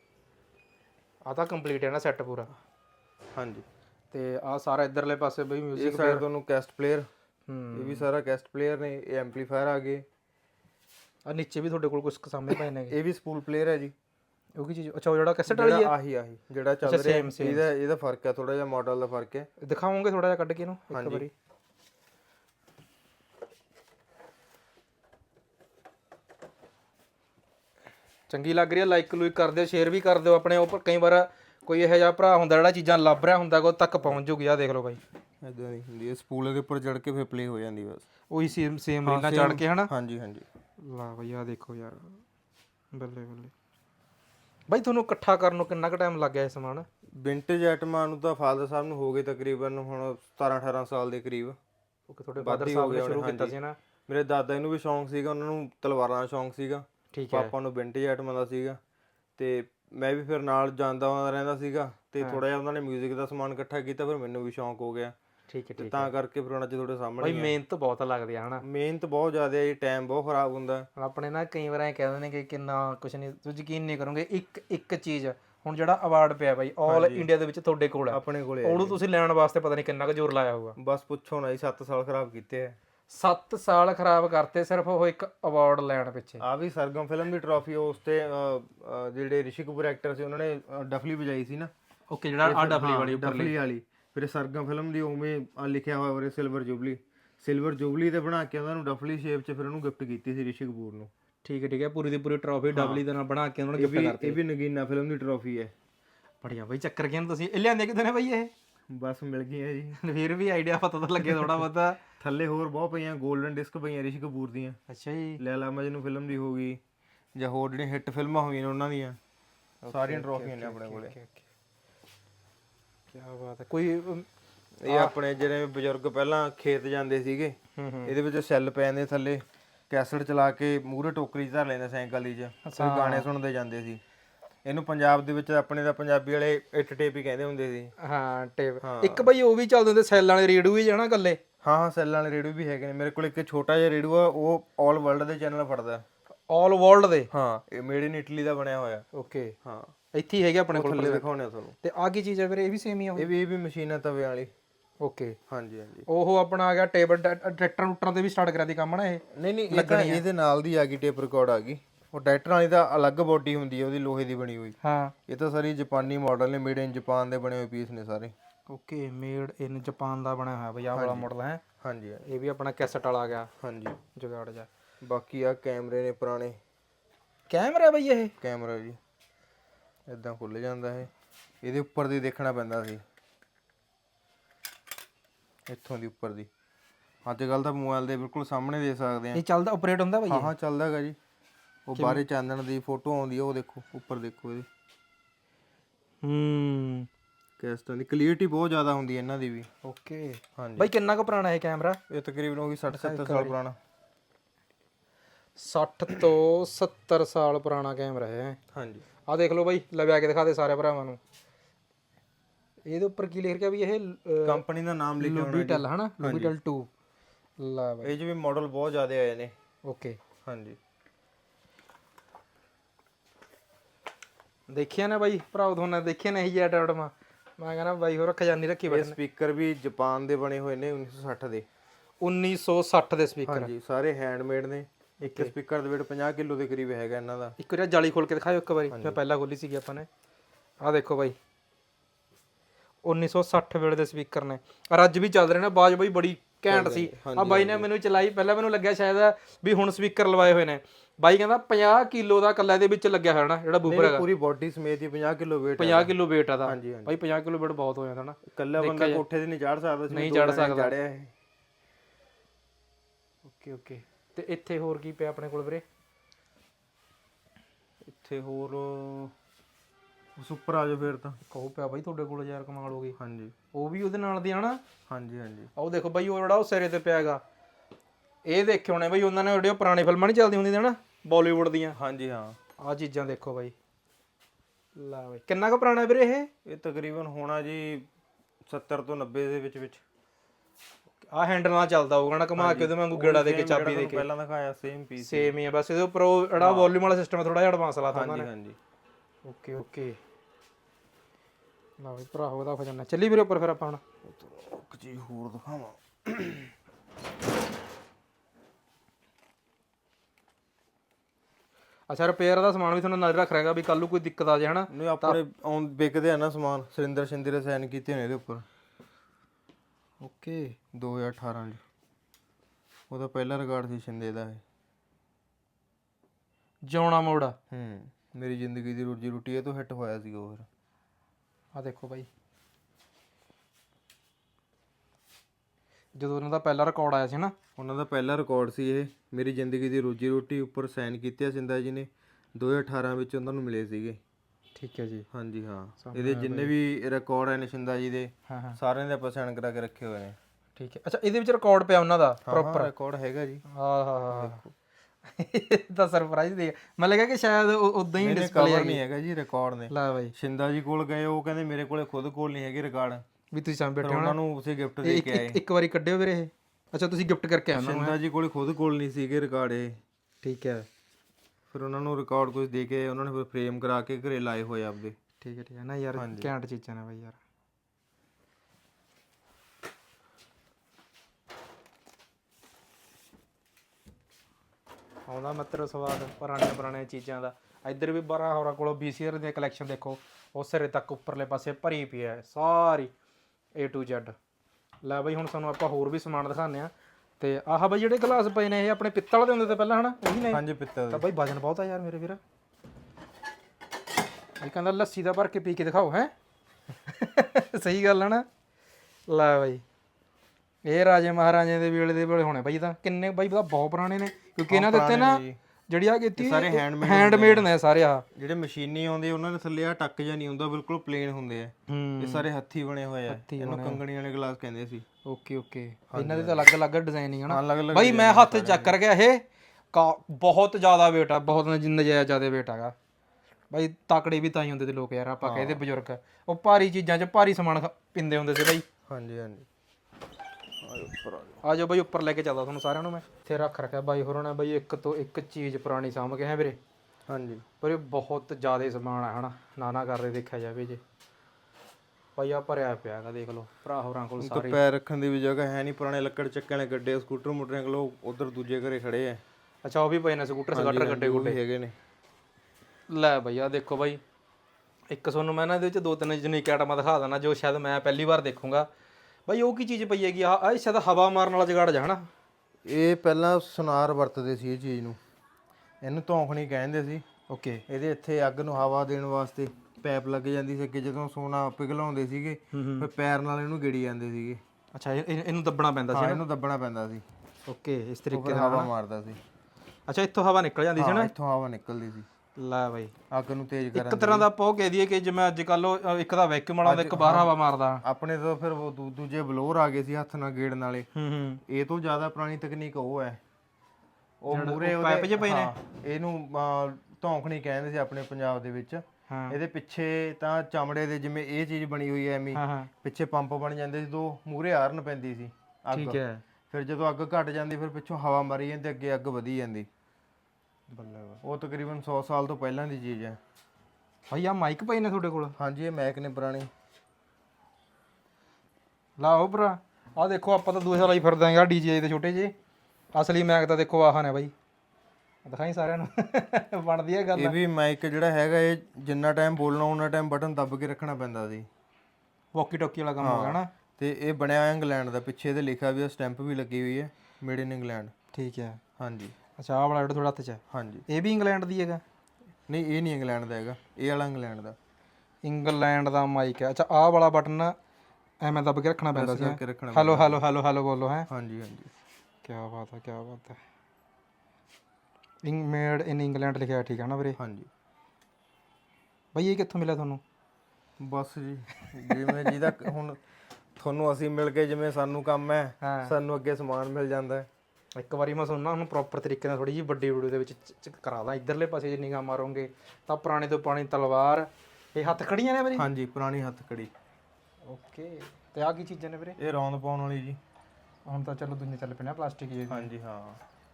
ਆ ਤਾਂ ਕੰਪਲੀਟ ਹੈ ਨਾ ਸੈੱਟ ਪੂਰਾ। ਹਾਂਜੀ। ਤੇ ਆ ਸਾਰਾ ਇਧਰਲੇ ਪਾਸੇ ਬਈ ਇਹ 뮤직 ਸਾਈਡ ਤੁਹਾਨੂੰ ਕੈਸਟ ਪਲੇਅਰ ਇਹ ਵੀ ਸਾਰਾ ਕੈਸਟ ਪਲੇਅਰ ਨੇ ਇਹ ਐਂਪਲੀਫਾਇਰ ਆ ਗਏ। ਆ ਨੀਚੇ ਵੀ ਤੁਹਾਡੇ ਕੋਲ ਕੁਝ ਸਾਹਮਣੇ ਪਏ ਨੇ ਇਹ ਵੀ ਸਪੂਲ ਪਲੇਅਰ ਹੈ ਜੀ। ਉਹ ਕੀ ਚੀਜ਼? ਅੱਛਾ ਉਹ ਜਿਹੜਾ ਕੈਸਟ ਵਾਲੀ ਜਿਹੜਾ ਆਹੀ ਆਹੀ ਜਿਹੜਾ ਚੱਲ ਰਿਹਾ. ਇਹਦਾ ਇਹਦਾ ਫ਼ਰਕ ਹੈ ਥੋੜਾ ਜਿਹਾ ਮਾਡਲ ਦਾ ਫ਼ਰਕ ਹੈ। ਹੈ ਦਿਖਾਓਗੇ ਥੋੜਾ ਜਿਹਾ ਕੱਢ ਕੇ ਇਹਨੂੰ ਇੱਕ ਵਾਰੀ। ਚੰਗੀ ਲੱਗ ਰਹੀ ਹੈ ਲਾਈਕ ਲੂਇਕ ਕਰ ਦਿਓ ਸ਼ੇਅਰ ਵੀ ਕਰ ਦਿਓ ਆਪਣੇ ਉੱਪਰ। ਕਈ ਵਾਰ ਕੋਈ ਇਹੋ ਜਿਹਾ ਭਰਾ ਹੁੰਦਾ ਜਿਹੜਾ ਚੀਜ਼ਾਂ ਲੱਭ ਰਿਹਾ ਹੁੰਦਾ ਕੋ ਤੱਕ ਪਹੁੰਚ ਜੂਗੀ। ਆ ਦੇਖ ਲਓ ਬਾਈ। ਇਦਾਂ ਦੀ ਹੁੰਦੀ ਹੈ। ਸਪੂਲ ਦੇ ਉੱਪਰ ਚੜ ਕੇ ਫਿਰ ਪਲੇ ਹੋ ਜਾਂਦੀ ਬਸ। ਉਹੀ ਸੇਮ ਸੇਮ ਰੀਲਾਂ ਚੜ ਕੇ ਹਨਾ? ਹਾਂਜੀ ਹਾਂਜੀ। ਲਾ ਬਈ ਆ ਦੇਖੋ ਯਾਰ। ਬੱਲੇ ਬੱਲੇ। ਬਾਈ ਤੁਹਾਨੂੰ ਇਕੱਠਾ ਕਰਨ ਨੂੰ ਕਿੰਨਾ ਕੁ ਟਾਈਮ ਲੱਗ ਗਿਆ ਇਹ ਸਮਾਨ ਵਿੰਟੇਜ ਆਈਟਮਾਂ ਨੂੰ ਤਾਂ ਫਾਦਰ ਸਾਹਿਬ ਨੂੰ ਹੋ ਗਏ ਤਕਰੀਬਨ ਹੁਣ 17 18 ਸਾਲ ਦੇ ਕਰੀਬ। ਉਹ ਤੁਹਾਡੇ ਫਾਦਰ ਸਾਹਿਬ ਨੇ ਸ਼ੁਰੂ ਕੀਤਾ ਸੀ ਨਾ ਮੇਰੇ ਦਾਦਾ ਜੀ ਨੂੰ ਵੀ ਸ਼ੌਂਕ ਸੀਗਾ ਉਹਨਾਂ ਨੂੰ ਤਲਵਾਰਾਂ ਦਾ ਸ਼ੌਂਕ ਸੀਗਾ। ਠੀਕ ਹੈ। ਪਾਪਾ ਨੂੰ ਵਿੰਟੇਜ ਆਈਟਮਾਂ ਦਾ ਸੀਗਾ। ਤੇ ਮੈਂ ਵੀ ਫਿਰ ਨਾਲ ਜਾਂਦਾ ਆਉਂਦਾ ਰਹਿੰਦਾ ਸੀਗਾ। ਤੇ ਥੋੜਾ ਜਿਹਾ ਉਹਨਾਂ ਨੇ 뮤직 ਦਾ ਸਮਾਨ ਇਕੱਠਾ ਕੀਤਾ ਫਿਰ ਮੈਨੂੰ ਵੀ ਸ਼ੌਂਕ ਹੋ ਗਿਆ। ਠੀਕ ਹੈ ਠੀਕ ਤਾਂ ਕਰਕੇ ਫਿਰ ਹੁਣ ਅੱਜ ਤੁਹਾਡੇ ਸਾਹਮਣੇ ਬਾਈ ਮਿਹਨਤ ਬਹੁਤ ਲੱਗਦੀ ਆ ਹਨਾ? ਮਿਹਨਤ ਬਹੁਤ ਜ਼ਿਆਦਾ ਹੈ ਜੀ ਟਾਈਮ ਬਹੁਤ ਖਰਾਬ ਹੁੰਦਾ। ਹੁਣ ਆਪਣੇ ਨਾ ਕਈ ਵਾਰ ਐ ਕਹਿੰਦੇ ਨੇ ਕਿ ਕਿੰਨਾ ਕੁਛ ਨਹੀਂ ਤੁਸੀਂ ਯਕੀਨ ਨਹੀਂ ਕਰੋਗੇ ਇੱਕ ਇੱਕ ਚੀਜ਼। ਹੁਣ ਜਿਹੜਾ ਅਵਾਰਡ ਪਿਆ ਬਾਈ 올 ਇੰਡੀਆ ਦੇ ਵਿੱਚ ਤੁਹਾਡੇ ਕੋਲ ਆ। ਆਪਣੇ ਕੋਲੇ ਹੈ। ਉਹਨੂੰ ਤੁਸੀਂ ਲੈਣ ਵਾਸਤੇ ਪਤਾ ਨਹੀਂ ਕਿੰਨਾ ਕੁ ਜ਼ੋਰ ਲਾਇਆ ਹੋਊਗਾ। ਬਸ ਪੁੱਛੋ ਨਾ ਜੀ 7 ਸਾਲ ਖਰਾਬ ਕੀਤੇ ਆ। 7 ਸਾਲ ਖਰਾਬ ਕਰਤੇ ਸਿਰਫ ਉਹ ਇੱਕ ਅਵਾਰਡ ਲੈਣ ਪਿੱਛੇ। ਆ ਵੀ ਸਰਗਮ ਫਿਲਮ ਦੀ ਟਰੋਫੀ ਉਸ ਤੇ ਜਿਹੜੇ ਰਿਸ਼ੀ ਕਪੂਰ ਐਕਟਰ ਸੀ ਉਹਨਾਂ ਨੇ ਡਫਲੀ ਵਜਾਈ ਸੀ ਨਾ। ਓਕੇ ਜਿਹੜਾ ਆ ਡਫਲੀ ਵਾਲੀ ਡਫਲੀ ਵਾਲੀ। ਫਿਰ ਸਰਗਮ ਫਿਲਮ ਦੀ ਉਵੇਂ ਆ ਲਿਖਿਆ ਹੋਇਆ ਉਰੇ ਸਿਲਵਰ ਜੁਬਲੀ। ਸਿਲਵਰ ਜੁਬਲੀ ਤੇ ਬਣਾ ਕੇ ਉਹਨਾਂ ਨੂੰ ਡਫਲੀ ਸ਼ੇਪ 'ਚ ਫਿਰ ਉਹਨੂੰ ਗਿਫਟ ਕੀਤੀ ਸੀ ਰਿਸ਼ੀ ਕਪੂਰ ਨੂੰ। ਠੀਕ ਹੈ ਠੀਕ ਹੈ ਪੂਰੀ ਦੀ ਪੂਰੀ ਟਰਾਫੀ ਡਬਲੀ ਦੇ ਨਾਲ ਬਣਾ ਕੇ ਉਹਨਾਂ ਨੇ ਗਿਫਟ ਕਰਤੀ। ਇਹ ਵੀ ਨਗੀਨਾ ਫਿਲਮ ਦੀ ਟਰੋਫੀ ਹੈ। ਬੜੀਆ ਬਈ ਚੱਕਰ ਕਿਹਨ ਤੁਸੀਂ? ਇਹ ਲਿਆਂਦੇ ਕਿਤੇ ਨੇ ਬਈ ਇਹ? ਬਸ ਮਿਲ ਗਈ ਹੈ ਜੀ। ਫਿਰ ਵੀ ਆਈਡੀਆ ਪਤਾ ਤਾਂ ਲੱਗੇ ਥੋੜਾ ਬਹੁਤਾ। ਥੱਲੇ ਹੋਰ ਬਹੁਤ ਪਈਆਂ 골ਡਨ ਡਿਸਕ ਪਈਆਂ ਰਿਸ਼ੀ ਕਪੂਰ ਦੀਆਂ। ਅੱਛਾ ਜੀ। ਲੈਲਾ ਮਜਨੂ ਫਿਲਮ ਦੀ ਹੋ ਗਈ ਜਾਂ ਹੋਰ ਜਿਹੜੀਆਂ ਹਿੱਟ ਫਿਲਮਾਂ ਹੋਈਆਂ ਨੇ ਉਹਨਾਂ ਦੀਆਂ। ਸਾਰੀਆਂ ਟਰੋਫੀਆਂ ਨੇ ਆਪਣੇ ਕੋਲੇ। ਕੀ ਬਾਤ ਹੈ। ਕੋਈ ਅਮ, ਇਹ ਆਪਣੇ ਜਿਹੜੇ ਬਜ਼ੁਰਗ ਪਹਿਲਾਂ ਖੇਤ ਜਾਂਦੇ ਸੀਗੇ ਹੂੰ ਹੂੰ। ਇਹਦੇ ਵਿੱਚ ਸੈੱਲ ਪੈ ਜਾਂਦੇ ਥੱਲੇ ਕੈਸਟ ਚਲਾ ਕੇ ਮੂਹਰੇ ਟੋਕਰੀ 'ਚ ਧਰ ਲੈਂਦੇ ਸਾਈਕਲ ਦੀ 'ਚ ਫਿਰ ਗਾਣੇ ਸੁਣਦੇ ਜਾਂਦੇ ਸੀ। ਇਹਨੂੰ ਪੰਜਾਬ ਦੇ ਵਿੱਚ ਆਪਣੇ ਦਾ ਪੰਜਾਬੀ ਵਾਲੇ ਇੱਟ ਟੇਪ ਹੀ ਕਹਿੰਦੇ ਹੁੰਦੇ ਸੀ। ਹਾਂ ਟੇਪ। ਇੱਕ ਬਈ ਉਹ ਵੀ ਚੱਲਦੇ ਹੁੰਦੇ ਸੈੱਲ ਵਾਲੇ ਰੇਡੀਓ ਵੀ ਜਾਣਾ ਗੱਲੇ ਹਾਂ ਹਾਂ ਸੈੱਲ ਵਾਲੇ ਰੇਡੀਓ ਵੀ ਹੈਗੇ ਨੇ। ਮੇਰੇ ਕੋਲ ਇੱਕ ਛੋਟਾ ਜਿਹਾ ਰੇਡੀਓ ਆ ਉਹ 올 ਵਰਲਡ ਦੇ ਚੈਨਲ ਫੜਦਾ। 올 ਵਰਲਡ ਦੇ। ਹਾਂ ਇਹ ਮੇਡ ਇਨ ਇਟਲੀ ਦਾ ਬਣਿਆ ਹੋਇਆ। ਓਕੇ ਹਾਂ। ਇੱਥੇ ਹੀ ਹੈਗੇ ਆਪਣੇ ਕੋਲ ਥੱਲੇ ਦਿਖਾਉਣੇ ਆ ਤੁਹਾਨੂੰ। ਤੇ ਆ ਕੀ ਚੀਜ਼ ਹੈ ਵੀਰੇ? ਇਹ ਵੀ ਸੇਮ ਹੀ ਆ ਇਹ ਵੀ ਇਹ ਵੀ ਮਸ਼ੀਨ ਹੈ ਤਵੇ ਵਾਲੀ। ਓਕੇ ਹਾਂਜੀ ਹਾਂਜੀ। ਉਹ ਆਪਣਾ ਆ ਗਿਆ ਟੇਬਲ ਟਰੈਕਟਰ ਰੂਟਰ ਤੇ ਵੀ ਸਟਾਰਟ ਕਰਿਆ ਦੀ ਕੰਮ ਨਾ ਇਹ। ਨਹੀਂ ਨਹੀਂ ਤਾਂ ਇਹਦੇ ਨਾਲ ਦੀ ਆ ਗਈ ਟੇਪ ਰਿਕਾਰਡ ਆ ਗਈ। ਉਹ ਟਰੈਕਟਰ ਵਾਲੀ ਤਾਂ ਅਲੱਗ ਬੋਡੀ ਹੁੰਦੀ ਹੈ ਉਹਦੀ ਲੋਹੇ ਦੀ ਬਣੀ ਹੋਈ। ਹਾਂ। ਇਹ ਤਾਂ ਸਾਰੀ ਜਾਪਾਨੀ ਮਾਡਲ ਨੇ ਮੇਡ ਇਨ ਜਾਪਾਨ ਦੇ ਬਣੇ ਹੋਏ ਪੀਸ ਨੇ ਸਾਰੇ। ਓਕੇ ਮੇਡ ਇਨ ਜਾਪਾਨ ਦਾ ਬਣਿਆ ਹੋਇਆ ਬਈ ਵਾਲਾ ਮਾਡਲ ਹੈ। ਹਾਂਜੀ, ਇਹ ਵੀ ਆਪਣਾ ਕੈਸਟ ਵਾਲਾ ਆ ਗਿਆ। ਹਾਂਜੀ। ਜੁਗਾੜ ਜਾ ਬਾਕੀ ਆ ਕੈਮਰੇ ਨੇ ਪੁਰਾਣੇ। ਕੈਮਰਾ ਬਈ ਇਹ? ਕੈਮਰਾ ਜੀ। ਇਦਾਂ ਖੁੱਲ ਜਾਂਦਾ ਹੈ ਇਹਦੇ ਉੱਪਰ ਦੀ ਦੇਖਣਾ ਪੈਂਦਾ ਸੀ। ਇੱਥੋਂ ਦੀ ਉੱਪਰ ਦੀ। ਅੱਜ ਕੱਲ ਤਾਂ ਮੋਬਾਈਲ ਦੇ ਬਿਲਕੁਲ ਸਾਹਮਣੇ ਦੇ ਸਕਦੇ ਆ। ਇਹ ਚੱਲਦਾ ਆਪਰੇਟ ਹੁੰਦਾ ਬਈ ਹਾਂ ਹਾਂ ਚੱਲਦਾ ਹੈਗਾ ਜੀ। ਉਹ ਬਾਹਰੇ ਚਾਨਣ ਦੀ ਫੋਟੋ ਆਉਂਦੀ ਆ ਉਹ ਦੇਖੋ ਉੱਪਰ ਦੇਖੋ ਇਹਦੀ। ਹੂੰ। ਕੈਸਟਾਂ ਦੀ ਕਲੀਅਰਟੀ ਬਹੁਤ ਜ਼ਿਆਦਾ ਹੁੰਦੀ ਹੈ ਇਹਨਾਂ ਦੀ ਵੀ। ਓਕੇ। ਹਾਂਜੀ। ਬਈ ਕਿੰਨਾ ਕੁ ਪੁਰਾਣਾ ਇਹ ਕੈਮਰਾ? ਇਹ ਤਕਰੀਬਨ ਉਹੀ 60 70 ਸਾਲ ਪੁਰਾਣਾ। 60 ਤੋਂ 70 ਸਾਲ ਪੁਰਾਣਾ ਕੈਮਰਾ ਹੈ ਹਾਂਜੀ। ਆ ਦੇਖ ਲਓ ਬਾਈ ਲਵਿਆ ਕੇ ਦਿਖਾ ਦੇ ਸਾਰੇ ਭਰਾਵਾਂ ਨੂੰ। ਇਹਦੇ ਉੱਪਰ ਕੀ ਲਿਖ ਰਿਹਾ ਵੀ ਇਹ ਕੰਪਨੀ ਦਾ ਨਾਮ ਲਿਖਿਆ ਹੋਣਾ ਲੂਬੀਟਲ ਹਨਾ? ਲੂਬੀਟਲ 2 ਲਾ ਬਾਈ। ਇਹ 'ਚ ਵੀ ਮਾਡਲ ਬਹੁਤ ਜ਼ਿਆਦਾ ਆਏ ਨੇ। ਓਕੇ ਹਾਂਜੀ। ਦੇਖਿਆ ਨਾ ਬਾਈ ਭਰਾਓ ਤੁਹਾਨੂੰ ਦੇਖਿਆ ਨਾ ਇਹ ਜਿਹਾ ਟਾਟਮਾ ਮੈਂ ਕਹਿੰਦਾ ਬਾਈ ਹੋਰ ਖਜ਼ਾਨੀ ਰੱਖੀ ਇਹ ਬੈਠੇ ਸਪੀਕਰ ਵੀ ਜਾਪਾਨ ਦੇ ਬਣੇ ਹੋਏ ਨੇ 1960 ਦੇ। 1960 ਦੇ ਸਪੀਕਰ ਹਾਂਜੀ ਸਾਰੇ ਹੈਂਡਮੇਡ ਨੇ। ਇੱਕ ਸਪੀਕਰ ਦਾ weight 50 ਕਿਲੋ ਦੇ ਕਰੀਬ ਹੈਗਾ ਇਹਨਾਂ ਦਾ। ਇੱਕ ਵਾਰੀ ਜਾਲੀ ਖੋਲ ਕੇ ਦਿਖਾਓ ਇੱਕ ਵਾਰੀ ਮੈਂ ਪਹਿਲਾਂ ਖੋਲੀ ਸੀਗੀ ਆਪਾਂ ਨੇ। ਆਹ ਦੇਖੋ ਬਾਈ। 1960 ਵੇਲੇ ਦੇ ਸਪੀਕਰ ਨੇ। ਔਰ ਅੱਜ ਵੀ ਚੱਲ ਰਹੇ ਨੇ ਆਵਾਜ਼ ਬਾਈ ਬੜੀ ਘੈਂਟ ਸੀ। ਆ ਬਾਈ ਨੇ ਮੈਨੂੰ ਚਲਾਈ ਪਹਿਲਾਂ ਮੈਨੂੰ ਲੱਗਿਆ ਸ਼ਾਇਦ ਵੀ ਹੁਣ ਸਪੀਕਰ ਲਵਾਏ ਹੋਏ ਨੇ। ਬਾਈ ਕਹਿੰਦਾ 50 ਕਿਲੋ ਦਾ ਕੱਲਾ ਇਹਦੇ ਵਿੱਚ ਲੱਗਿਆ ਹੋਇਆ ਨਾ ਜਿਹੜਾ ਬੂਫਰ ਹੈਗਾ। ਪੂਰੀ ਬਾਡੀ ਸਮੇਤ ਹੀ 50 ਕਿਲੋ weight 50 ਕਿਲੋ weight ਆ ਦਾ ਹਾਂਜੀ, ਹਾਂਜੀ। ਬਾਈ 50 ਕਿਲੋ weight ਬਹੁਤ ਹੋ ਜਾਂਦਾ ਨਾ। ਇਕੱਲਾ ਬੰਦਾ ਕੋਠੇ ਤੇ ਨਹੀਂ ਚੜ ਸਕਦਾ ਨਹੀਂ ਜਣੇ ਸਕਦਾ। Okay okay. ਤੇ ਇੱਥੇ ਹੋਰ ਕੀ ਪਿਆ ਆਪਣੇ ਕੋਲ ਵੀਰੇ? ਇੱਥੇ ਹੋਰ ਉਸ ਉੱਪਰ ਆ ਜਾਓ ਫੇਰ ਤਾਂ। ਕਹੋ ਪਿਆ ਬਾਈ ਤੁਹਾਡੇ ਕੋਲ ਯਾਰ ਕਮਾਲ ਹੋ ਗਈ। ਹਾਂਜੀ। ਉਹ ਵੀ ਉਹਦੇ ਨਾਲ ਦੀ ਹਨਾ ਹਾਂਜੀ ਹਾਂਜੀ। ਆਹ ਦੇਖੋ ਬਾਈ ਉਹ ਜਿਹੜਾ ਉਹ ਸਿਰੇ ਤੇ ਪਿਆ ਹੈਗਾ ਇਹ ਦੇਖੇ ਹੋਣੇ ਬਾਈ ਉਹਨਾਂ ਨੇ ਜਿਹੜੀਆਂ ਪੁਰਾਣੀ ਫਿਲਮਾਂ ਨਹੀਂ ਚੱਲਦੀਆਂ ਹੁੰਦੀਆਂ ਹਨਾ ਬਾਲੀਵੁੱਡ ਦੀਆਂ। ਹਾਂਜੀ ਹਾਂ। ਆਹ ਚੀਜ਼ਾਂ ਦੇਖੋ ਬਾਈ। ਲਾ ਬਾਈ ਕਿੰਨਾ ਕੁ ਪੁਰਾਣਾ ਵੀਰੇ ਇਹ? ਇਹ ਤਕਰੀਬਨ ਹੋਣਾ ਜੀ 70 ਤੋਂ 90 ਦੇ ਵਿੱਚ ਵਿੱਚ। ਆਹ ਹੈਂਡਲ ਨਾਲ ਚੱਲਦਾ ਹੋਊਗਾ ਨਾ ਘੁਮਾ ਕੇ ਉਹਦੇ ਵਾਂਗੂ ਗੇੜਾ ਦੇ ਕੇ ਚਾਬੀ ਦੇ ਕੇ। ਪਹਿਲਾਂ ਦਿਖਾਇਆ ਸੇਮ ਪੀਸ ਸੇਮ ਹੀ ਆ ਬਸ ਇਹਦੇ ਉੱਪਰ ਉਹ ਜਿਹੜਾ ਵੋਲਿਊਮ ਵਾਲਾ ਸਿਸਟਮ ਹੈ ਥੋੜਾ ਜਿਹਾ ਐਡਵਾਂਸ ਲਾਤਾ ਉਹਨਾਂ ਹਾਂਜੀ ਨੇ। ਹਾਂਜੀ। ਓਕੇ ਓਕੇ ਲਾ ਬਈ ਭਰਾ ਉਹਦਾ ਜਾਣਾ। ਚੱਲੀ ਵੀਰੇ ਉੱਪਰ ਫਿਰ ਆਪਾਂ ਹੁਣ। ਇੱਕ ਚੀਜ਼ ਹੋਰ ਦਿਖਾਵਾਂ। ਅੱਛਾ ਰਿਪੇਅਰ ਦਾ ਸਮਾਨ ਵੀ ਤੁਹਾਨੂੰ ਨਜ਼ਰ ਰੱਖ ਰਹੇਗਾ ਵੀ ਕੱਲ ਨੂੰ ਕੋਈ ਦਿੱਕਤ ਆ ਜਾਏ ਹਨਾ? ਨਹੀਂ ਆਪਣੇ ਆਉਂ ਵਿਕਦੇ ਆ ਨਾ ਸਮਾਨ ਸੁਰਿੰਦਰ ਸ਼ਿੰਦੇ ਦੇ ਸਾਈਨ ਕੀਤੇ ਨੇ ਇਹਦੇ ਉੱਪਰ। ਓਕੇ 2018 ਚ। ਉਹਦਾ ਪਹਿਲਾ ਰਿਕਾਰਡ ਸੀ ਸ਼ਿੰਦੇ ਦਾ ਇਹ। ਜਿਉਣਾ ਮੋੜਾ। ਹੂੰ ਮੇਰੀ ਜ਼ਿੰਦਗੀ ਦੀ ਰੋਜੀ ਰੋਟੀ ਇਹ ਤੋਂ ਹਿੱਟ ਹੋਇਆ ਸੀ ਉਹ ਫਿਰ। ਆ ਦੇਖੋ ਬਾਈ। ਜਦੋਂ ਉਹਨਾਂ ਦਾ ਪਹਿਲਾ ਰਿਕਾਰਡ ਆਇਆ ਸੀ ਨਾ। ਉਹਨਾਂ ਦਾ ਪਹਿਲਾ ਰਿਕਾਰਡ ਸੀ ਇਹ। ਮੇਰੀ ਜ਼ਿੰਦਗੀ ਦੀ ਰੋਜੀ ਰੋਟੀ ਉੱਪਰ ਸਾਈਨ ਕੀਤੇ ਆ ਸਿੰਦਾ ਜੀ ਨੇ। 2018 ਵਿੱਚ ਉਹਨਾਂ ਨੂੰ ਮਿਲੇ ਸੀਗੇ। ਠੀਕ ਹੈ ਜੀ। ਹਾਂਜੀ ਹਾਂ। ਇਹਦੇ ਜਿੰਨੇ ਵੀ ਰਿਕਾਰਡ ਨੇ ਸਿੰਦਾ ਜੀ ਦੇ ਹਾਂ ਹਾਂ। ਸਾਰਿਆਂ ਦੇ ਆਪਾਂ ਸਾਈਨ ਕਰਾ ਕੇ ਰੱਖੇ ਹੋਏ ਨੇ। ਠੀਕ ਹੈ। ਅੱਛਾ ਇਹਦੇ ਵਿੱਚ ਰਿਕਾਰਡ ਪਿਆ ਉਹਨਾਂ ਦਾ ਪ੍ਰੋਪਰ ਰਿਕਾਰਡ ਹੈਗਾ ਜੀ। ਹਾਂ ਹਾਂ ਹਾਂ ਤਾਂ ਸਰਪ੍ਰਾਈਜ਼ ਦੇ ਮੈਂ ਲੱਗਾ ਕਿ ਸ਼ਾਇਦ ਉਦਾਂ ਹੀ ਡਿਸਪਲੇ ਨਹੀਂ ਹੈਗਾ। ਜੀ ਰਿਕਾਰਡ ਨੇ। ਲਾ ਬਾਈ। ਸ਼ਿੰਦਾ ਜੀ ਕੋਲ ਗਏ ਉਹ ਕਹਿੰਦੇ ਮੇਰੇ ਕੋਲੇ ਖੁਦ ਕੋਲ ਨਹੀਂ ਹੈਗੇ ਰਿਕਾਰਡ ਵੀ ਤੁਸੀਂ ਸਾਹਮਣੇ ਬੈਠੇ ਉਹਨਾਂ ਨੂੰ ਉਸੇ ਗਿਫਟ ਦੇ ਕੇ ਆਏ। ਇੱਕ- ਵਾਰੀ ਕੱਢਿਓ ਵੀਰੇ ਇਹ। ਅੱਛਾ ਤੁਸੀਂ ਗਿਫਟ ਕਰਕੇ ਨੂੰ ਸ਼ਿੰਦਾ ਜੀ ਕੋਲੇ ਖੁਦ ਕੋਲ ਨਹੀਂ ਸੀਗੇ ਰਿਕਾਰਡ ਇਹ। ਠੀਕ ਹੈ। ਫਿਰ ਉਹਨਾਂ ਨੂੰ ਰਿਕਾਰਡ ਕੁਝ ਦੇ ਕੇ ਉਹਨਾਂ ਨੇ ਫਿਰ ਫਰੇਮ ਕਰਾ ਕੇ ਘਰੇ ਲਾਏ ਹੋਏ ਆਪਦੇ। ਠੀਕ ਹੈ ਠੀਕ ਹੈ। ਨਾ ਯਾਰ ਘੈਂਟ ਚੀਜ਼ਾਂ ਨੇ ਬਾਈ ਯਾਰ। ਆਉਂਦਾ ਮਤਲਬ ਸਵਾਦ ਪੁਰਾਣੀਆਂ ਪੁਰਾਣੀਆਂ ਚੀਜ਼ਾਂ ਦਾ। ਇੱਧਰ ਵੀ 12 ਹੋਰਾਂ ਕੋਲੋਂ BCR ਦੀ ਕਲੈਕਸ਼ਨ ਦੇਖੋ। ਉਹ ਸਿਰੇ ਤੱਕ ਉੱਪਰਲੇ ਪਾਸੇ ਭਰੀ ਪਈ ਹੈ ਸਾਰੀ A to Z ਲੈ ਬਈ ਹੁਣ ਸਾਨੂੰ ਆਪਾਂ ਹੋਰ ਵੀ ਸਮਾਨ ਦਿਖਾਉਂਦੇ ਆ ਤੇ ਆਹ ਬਈ ਜਿਹੜੇ ਗਲਾਸ ਪਏ ਨੇ ਇਹ ਆਪਣੇ ਪਿੱਤਲ ਦੇ ਹੁੰਦੇ ਤੇ ਪਹਿਲਾਂ ਹਨਾ? ਉਹੀ ਨੇ? ਹਾਂਜੀ ਪਿੱਤਲ ਤਾਂ ਬਾਈ ਵਜਨ ਬਹੁਤ ਆ ਯਾਰ ਮੇਰੇ ਵੀਰ। ਇਹ ਕਹਿੰਦਾ ਲੱਸੀ ਦਾ ਭਰ ਕੇ ਪੀ ਕੇ ਦਿਖਾਓ ਹੈ? ਸਹੀ ਗੱਲ ਹੈ ਨਾ? ਲੈ ਬਾਈ। ਇਹ ਰਾਜੇ ਮਹਾਰਾਜੇ ਦੇ ਵੇਲੇ ਦੇ ਵੇਲੇ ਹੋਣੇ ਬਾਈ ਤਾਂ। ਕਿੰਨੇ ਬਾਈ ਤਾਂ ਬਹੁਤ ਪੁਰਾਣੇ ਨੇ ਕਿਉਂਕਿ ਇਹਨਾਂ ਦੇ ਉੱਤੇ ਨਾ। ਜਿਹੜੀ ਆ ਕੀਤੀ ਸਾਰੇ handmade ਹੈਂਡਮੇਡ ਨੇ ਸਾਰੇ ਆ ਜਿਹੜੇ ਮਸ਼ੀਨੀ ਆਉਂਦੇ ਉਹਨਾਂ ਦੇ ਥੱਲੇ ਆ ਟੱਕ ਜਾਂ ਨਹੀਂ ਹੁੰਦਾ ਬਿਲਕੁਲ ਪਲੇਨ ਹੁੰਦੇ ਆ। ਇਹ ਸਾਰੇ ਹੱਥੀ ਬਣੇ ਹੋਏ ਆ। ਇਹਨੂੰ ਕੰਗਣੀ ਵਾਲੇ ਗਲਾਸ ਕਹਿੰਦੇ ਸੀ। Okay okay. ਇਹਨਾਂ ਦੇ ਤਾਂ ਅਲੱਗ-ਅਲੱਗ ਡਿਜ਼ਾਈਨਿੰਗ ਹਨਾ ਅਲੱਗ-ਅਲੱਗ ਬਾਈ ਮੈਂ ਹੱਥ ਚੱਕ ਕਰ ਗਿਆ ਇਹ ਬਹੁਤ ਜ਼ਿਆਦਾ weight ਆ ਬਹੁਤ ਨਜ- ਨਜਾਇਜ਼ ਜ਼ਿਆਦਾ weight ਹੈਗਾ। ਬਾਈ ਤਕੜੇ ਵੀ ਤਾਂ ਹੀ ਹੁੰਦੇ ਤੇ ਲੋਕ ਯਾਰ ਆਪਾਂ ਕਹਿੰਦੇ ਬਜ਼ੁਰਗ। ਉਹ ਭਾਰੀ ਚੀਜ਼ਾਂ 'ਚ ਭਾਰੀ ਸਮਾਨ ਪਿੰਦੇ ਹੁੰਦੇ ਸੀ ਬਾਈ। ਹਾਂਜੀ ਹਾਂਜੀ। ਆ ਜਾਓ ਬਾਈ ਉੱਪਰ ਲੈ ਕੇ ਚੱਲਦਾ ਤੁਹਾਨੂੰ ਸਾਰਿਆਂ ਨੂੰ ਮੈਂ। ਇੱਥੇ ਰੱਖ ਰੱਖਿਆ ਬਾਈ ਹੋਰਾਂ ਨੇ ਬਾਈ ਇੱਕ ਤੋਂ ਇੱਕ ਚੀਜ਼ ਪੁਰਾਣੀ ਸਾਂਭ ਕੇ ਹੈ ਵੀਰੇ। ਹਾਂਜੀ। ਪਰ ਇਹ ਬਹੁਤ ਜ਼ਿਆਦਾ ਸਮਾਨ ਹੈ ਹਨਾ। ਨਾ ਨਾ ਕਰਦੇ ਦੇਖਿਆ ਜਾਵੇ ਜੇ। ਭਾਈ ਆ ਭਰਿਆ ਪਿਆ ਹੈਗਾ ਦੇਖ ਲਓ ਭਰਾ ਹੋਰਾਂ ਕੋਲ ਤਾਂ ਸਾਰੇ। ਪੈਰ ਰੱਖਣ ਦੀ ਵੀ ਜਗ੍ਹਾ ਹੈ ਨਹੀਂ ਪੁਰਾਣੇ ਲੱਕੜ ਚੱਕੇ ਵਾਲੇ ਗੱਡੇ ਸਕੂਟਰ ਮੋਟਰਸਾਈਕਲ ਉਹ ਉਧਰ ਦੂਜੇ ਘਰੇ ਖੜੇ ਆ। ਅੱਛਾ ਉਹ ਵੀ ਪਏ ਨੇ ਸਕੂਟਰ ਸਕਾਟਰ ਗੱਡੇ ਵੀ ਹੈਗੇ ਨੇ। ਲੈ ਆ ਦੇਖੋ ਬਾਈ ਇੱਕ ਤੁਹਾਨੂੰ ਮੈਂ ਨਾ ਇਹਦੇ ਵਿੱਚ ਦੋ ਤਿੰਨ ਯੂਨੀਕ ਆਈਟਮਾਂ ਦਿਖਾ ਦਣਾ ਜੋ ਸ਼ਾਇਦ ਮੈਂ ਪਹਿਲੀ ਵਾਰ ਦੇਖੂੰਗਾ। ਬਾਈ ਉਹ ਕੀ ਚੀਜ਼ ਪਈ ਹੈਗੀ? ਆ ਆ ਸ਼ਾਇਦ ਹਵਾ ਮਾਰਨ ਵਾਲਾ ਜਗਾੜ ਜਾ ਹਨਾ? ਇਹ ਪਹਿਲਾਂ ਸੁਨਾਰ ਵਰਤਦੇ ਸੀ ਇਹ ਚੀਜ਼ ਨੂੰ। ਇਹਨੂੰ ਧੌਂਕਣੀ ਕਹਿੰਦੇ ਸੀ। ਓਕੇ ਇਹਦੇ ਇੱਥੇ ਅੱਗ ਨੂੰ ਹਵਾ ਦੇਣ ਵਾਸਤੇ। ਪਾਈਪ ਲੱਗ ਜਾਂਦੀ ਸੀ ਅੱਗੇ ਜਦੋਂ ਸੋਨਾ ਪਿਘਲਾਉਂਦੇ ਸੀਗੇ ਫਿਰ ਪੈਰ ਨਾਲ ਇਹਨੂੰ ਗੇੜੀ ਜਾਂਦੇ ਸੀਗੇ। ਅੱਛਾ ਇਹ- ਇਹ- ਇਹਨੂੰ ਦੱਬਣਾ ਪੈਂਦਾ ਸੀ ਹਾਂ ਇਹਨੂੰ ਦੱਬਣਾ ਪੈਂਦਾ ਸੀ। ਓਕੇ ਇਸ ਤਰੀਕੇ ਫਿਰ ਹਵਾ ਮਾਰਦਾ ਸੀ। ਅੱਛਾ ਇੱਥੋਂ ਹਵਾ ਨਿਕਲ ਜਾਂਦੀ ਸੀ ਹਾਂ ਇੱਥੋਂ ਹਵਾ ਨਿਕਲਦੀ ਸੀ। ਲੈ ਬਾਈ। ਅੱਗ ਨੂੰ ਤੇਜ਼ ਕਰਨ ਇੱਕ ਤਰ੍ਹਾਂ ਦਾ ਉਹ ਕਹਿ ਦਈਏ ਕਿ ਜਿਵੇਂ ਅੱਜ ਕੱਲ ਇੱਕ ਦਾ ਵੈਕਿਊਮ ਵਾਲਾ ਹੁੰਦਾ ਇੱਕ ਬਾਹਰ ਹਵਾ ਮਾਰਦਾ। ਆਪਣੇ ਤੋਂ ਫਿਰ ਉਹ ਦੂ- ਦੂਜੇ ਬਲੋਰ ਆ ਗਏ ਸੀ ਹੱਥ ਨਾਲ ਗੇੜਨ ਵਾਲੇ। ਹੂੰ ਹੂੰ। ਇਹ ਤੋਂ ਜ਼ਿਆਦਾ ਪੁਰਾਣੀ ਤਕਨੀਕ ਉਹ ਹੈ। ਉਹ ਮੂਰੇ ਉਹ ਪਾਈਪ ਜਿਹੇ ਪਏ ਨੇ? ਇਹਨੂੰ ਅਹ, ਧੌਂਕਣੀ ਕਹਿੰਦੇ ਸੀ ਆਪਣੇ ਪੰਜਾਬ ਦੇ ਵਿੱਚ। ਹਾਂ। ਇਹਦੇ ਪਿੱਛੇ ਤਾਂ ਚਮੜੇ ਦੇ ਜਿਵੇਂ ਇਹ ਚੀਜ਼ ਬਣੀ ਹੋਈ ਐ ਐਵੇਂ ਹੀ, ਹਾਂ ਹਾਂ। ਪਿੱਛੇ ਪੰਪ ਬਣ ਜਾਂਦੇ ਸੀ ਦੋ ਮੂਰੇ ਆਰਨ ਪੈਂਦੀ ਸੀ ਅੱਗ। ਠੀਕ ਹੈ। ਫਿਰ ਜਦੋਂ ਅੱਗ ਘਟ ਜਾਂਦੀ ਫਿਰ ਪਿੱਛੋਂ ਹਵਾ ਮਾਰੀ ਜਾਂਦੀ ਅੱਗੇ ਅੱਗ ਵਧੀ ਜਾਂਦੀ। ਬੱਲੇ ਉਹ ਤਕਰੀਬਨ 100 ਸਾਲ ਤੋਂ ਪਹਿਲਾਂ ਦੀ ਚੀਜ਼ ਹੈ। ਭਾਈ ਆ ਮਾਈਕ ਪਈ ਨੇ ਤੁਹਾਡੇ ਕੋਲ? ਹਾਂਜੀ ਇਹ ਮੈਕ ਨੇ ਪੁਰਾਣੇ। ਲਾਓ ਭਰਾ। ਆ ਦੇਖੋ ਆਪਾਂ ਤਾਂ ਦੂਸਰਾ ਲਾਈ ਫਿਰਦੇ ਆਂ ਡੀਜੇ ਦੇ ਛੋਟੇ ਜੇ ਅਸਲੀ ਮੈਕ ਤਾਂ ਦੇਖੋ ਆਹ ਨੇ ਬਾਈ। ਦਿਖਾਈ ਸਾਰਿਆਂ ਨੂੰ। ਬਣਦੀ ਹੈ ਗੱਲ। ਇਹ ਵੀ ਮਾਈਕ ਜਿਹੜਾ ਹੈਗਾ ਇਹ ਜਿੰਨਾ ਟਾਈਮ ਬੋਲਣਾ ਉਹਨਾਂ ਟਾਈਮ ਬਟਨ ਦੱਬ ਕੇ ਰੱਖਣਾ ਪੈਂਦਾ ਸੀ। ਵਾਕੀ ਟੋਕੀ ਵਾਲਾ ਕੰਮ ਹੋ ਗਿਆ ਨਾ। ਤੇ ਇਹ ਬਣਿਆ ਹੋਇਆ ਇੰਗਲੈਂਡ ਦਾ। ਪਿੱਛੇ ਇਹਦੇ ਲਿਖਿਆ ਵੀ ਸਟੈਂਪ ਵੀ ਲੱਗੀ ਹੋਈ ਹੈ ਮੇਡ ਇਨ ਇੰਗਲੈਂਡ। ਠੀਕ ਹੈ ਹਾਂਜੀ। ਅੱਛਾ ਆਹ ਵਾਲਾ ਜਿਹੜਾ ਤੁਹਾਡੇ ਹੱਥ 'ਚ ਹੈ ਹਾਂਜੀ। ਇਹ ਵੀ ਇੰਗਲੈਂਡ ਦੀ ਹੈਗਾ? ਨਹੀਂ ਇਹ ਨਹੀਂ ਇੰਗਲੈਂਡ ਦਾ ਹੈਗਾ। ਇਹ ਵਾਲਾ ਇੰਗਲੈਂਡ ਦਾ। ਇੰਗਲੈਂਡ ਦਾ ਮਾਈਕ ਹੈ ਅੱਛਾ ਆਹ ਵਾਲਾ ਬਟਨ ਐਵੇਂ ਦੱਬ ਕੇ ਰੱਖਣਾ ਪੈਂਦਾ ਸੀ ਹੈਲੋ ਹੈਲੋ ਹੈਲੋ ਹੈਲੋ ਬੋਲੋ ਹੈ? ਹਾਂਜੀ ਹਾਂਜੀ। ਕੀ ਬਾਤ ਹੈ ਕੀ ਬਾਤ ਹੈ ਇੰਗ ਮੇਡ ਇਨ ਇੰਗਲੈਂਡ ਲਿਖਿਆ ਠੀਕ ਹੈ ਨਾ ਵੀਰੇ? ਹਾਂਜੀ। ਬਈ ਇਹ ਕਿੱਥੋਂ ਮਿਲਿਆ ਤੁਹਾਨੂੰ? ਬਸ ਜੀ ਜਿਵੇਂ ਜਿਹਦਾ ਹੁਣ ਤੁਹਾਨੂੰ ਅਸੀਂ ਮਿਲ ਕੇ ਜਿਵੇਂ ਸਾਨੂੰ ਕੰਮ ਹੈ। ਸਾਨੂੰ ਅੱਗੇ ਸਮਾਨ ਮਿਲ ਜਾਂਦਾ ਹੈ। ਇੱਕ ਵਾਰੀ ਮੈਂ ਸੁਣਨਾ ਉਹਨੂੰ ਪ੍ਰੋਪਰ ਤਰੀਕੇ ਨਾਲ ਥੋੜੀ ਜਿਹੀ ਵੱਡੀ ਵੀਡੀਓ ਦੇ ਵਿੱਚ ਕਰਾ ਦਾਂ ਇਧਰਲੇ ਪਾਸੇ ਜੇ ਨਿਗਾਹ ਮਾਰੋਗੇ ਤਾਂ ਪੁਰਾਣੇ ਤੋਂ ਪੁਰਾਣੀ ਤਲਵਾਰ ਇਹ ਹੱਥ ਖੜੀਆਂ ਨੇ ਵੀਰੇ? ਹਾਂਜੀ ਪੁਰਾਣੀ ਹੱਥ ਕੜੀ ਓਕੇ ਤੇ ਆ ਕੀ ਚੀਜ਼ਾਂ ਨੇ ਵੀਰੇ? ਇਹ ਰੌਂਦ ਪਾਉਣ ਵਾਲੀ ਜੀ। ਹੁਣ ਤਾਂ ਚਲੋ ਦੁਨੀਆ ਚੱਲ ਪਿਆ ਪਲਾਸਟਿਕ ਜੀ ਹਾਂਜੀ ਹਾਂ।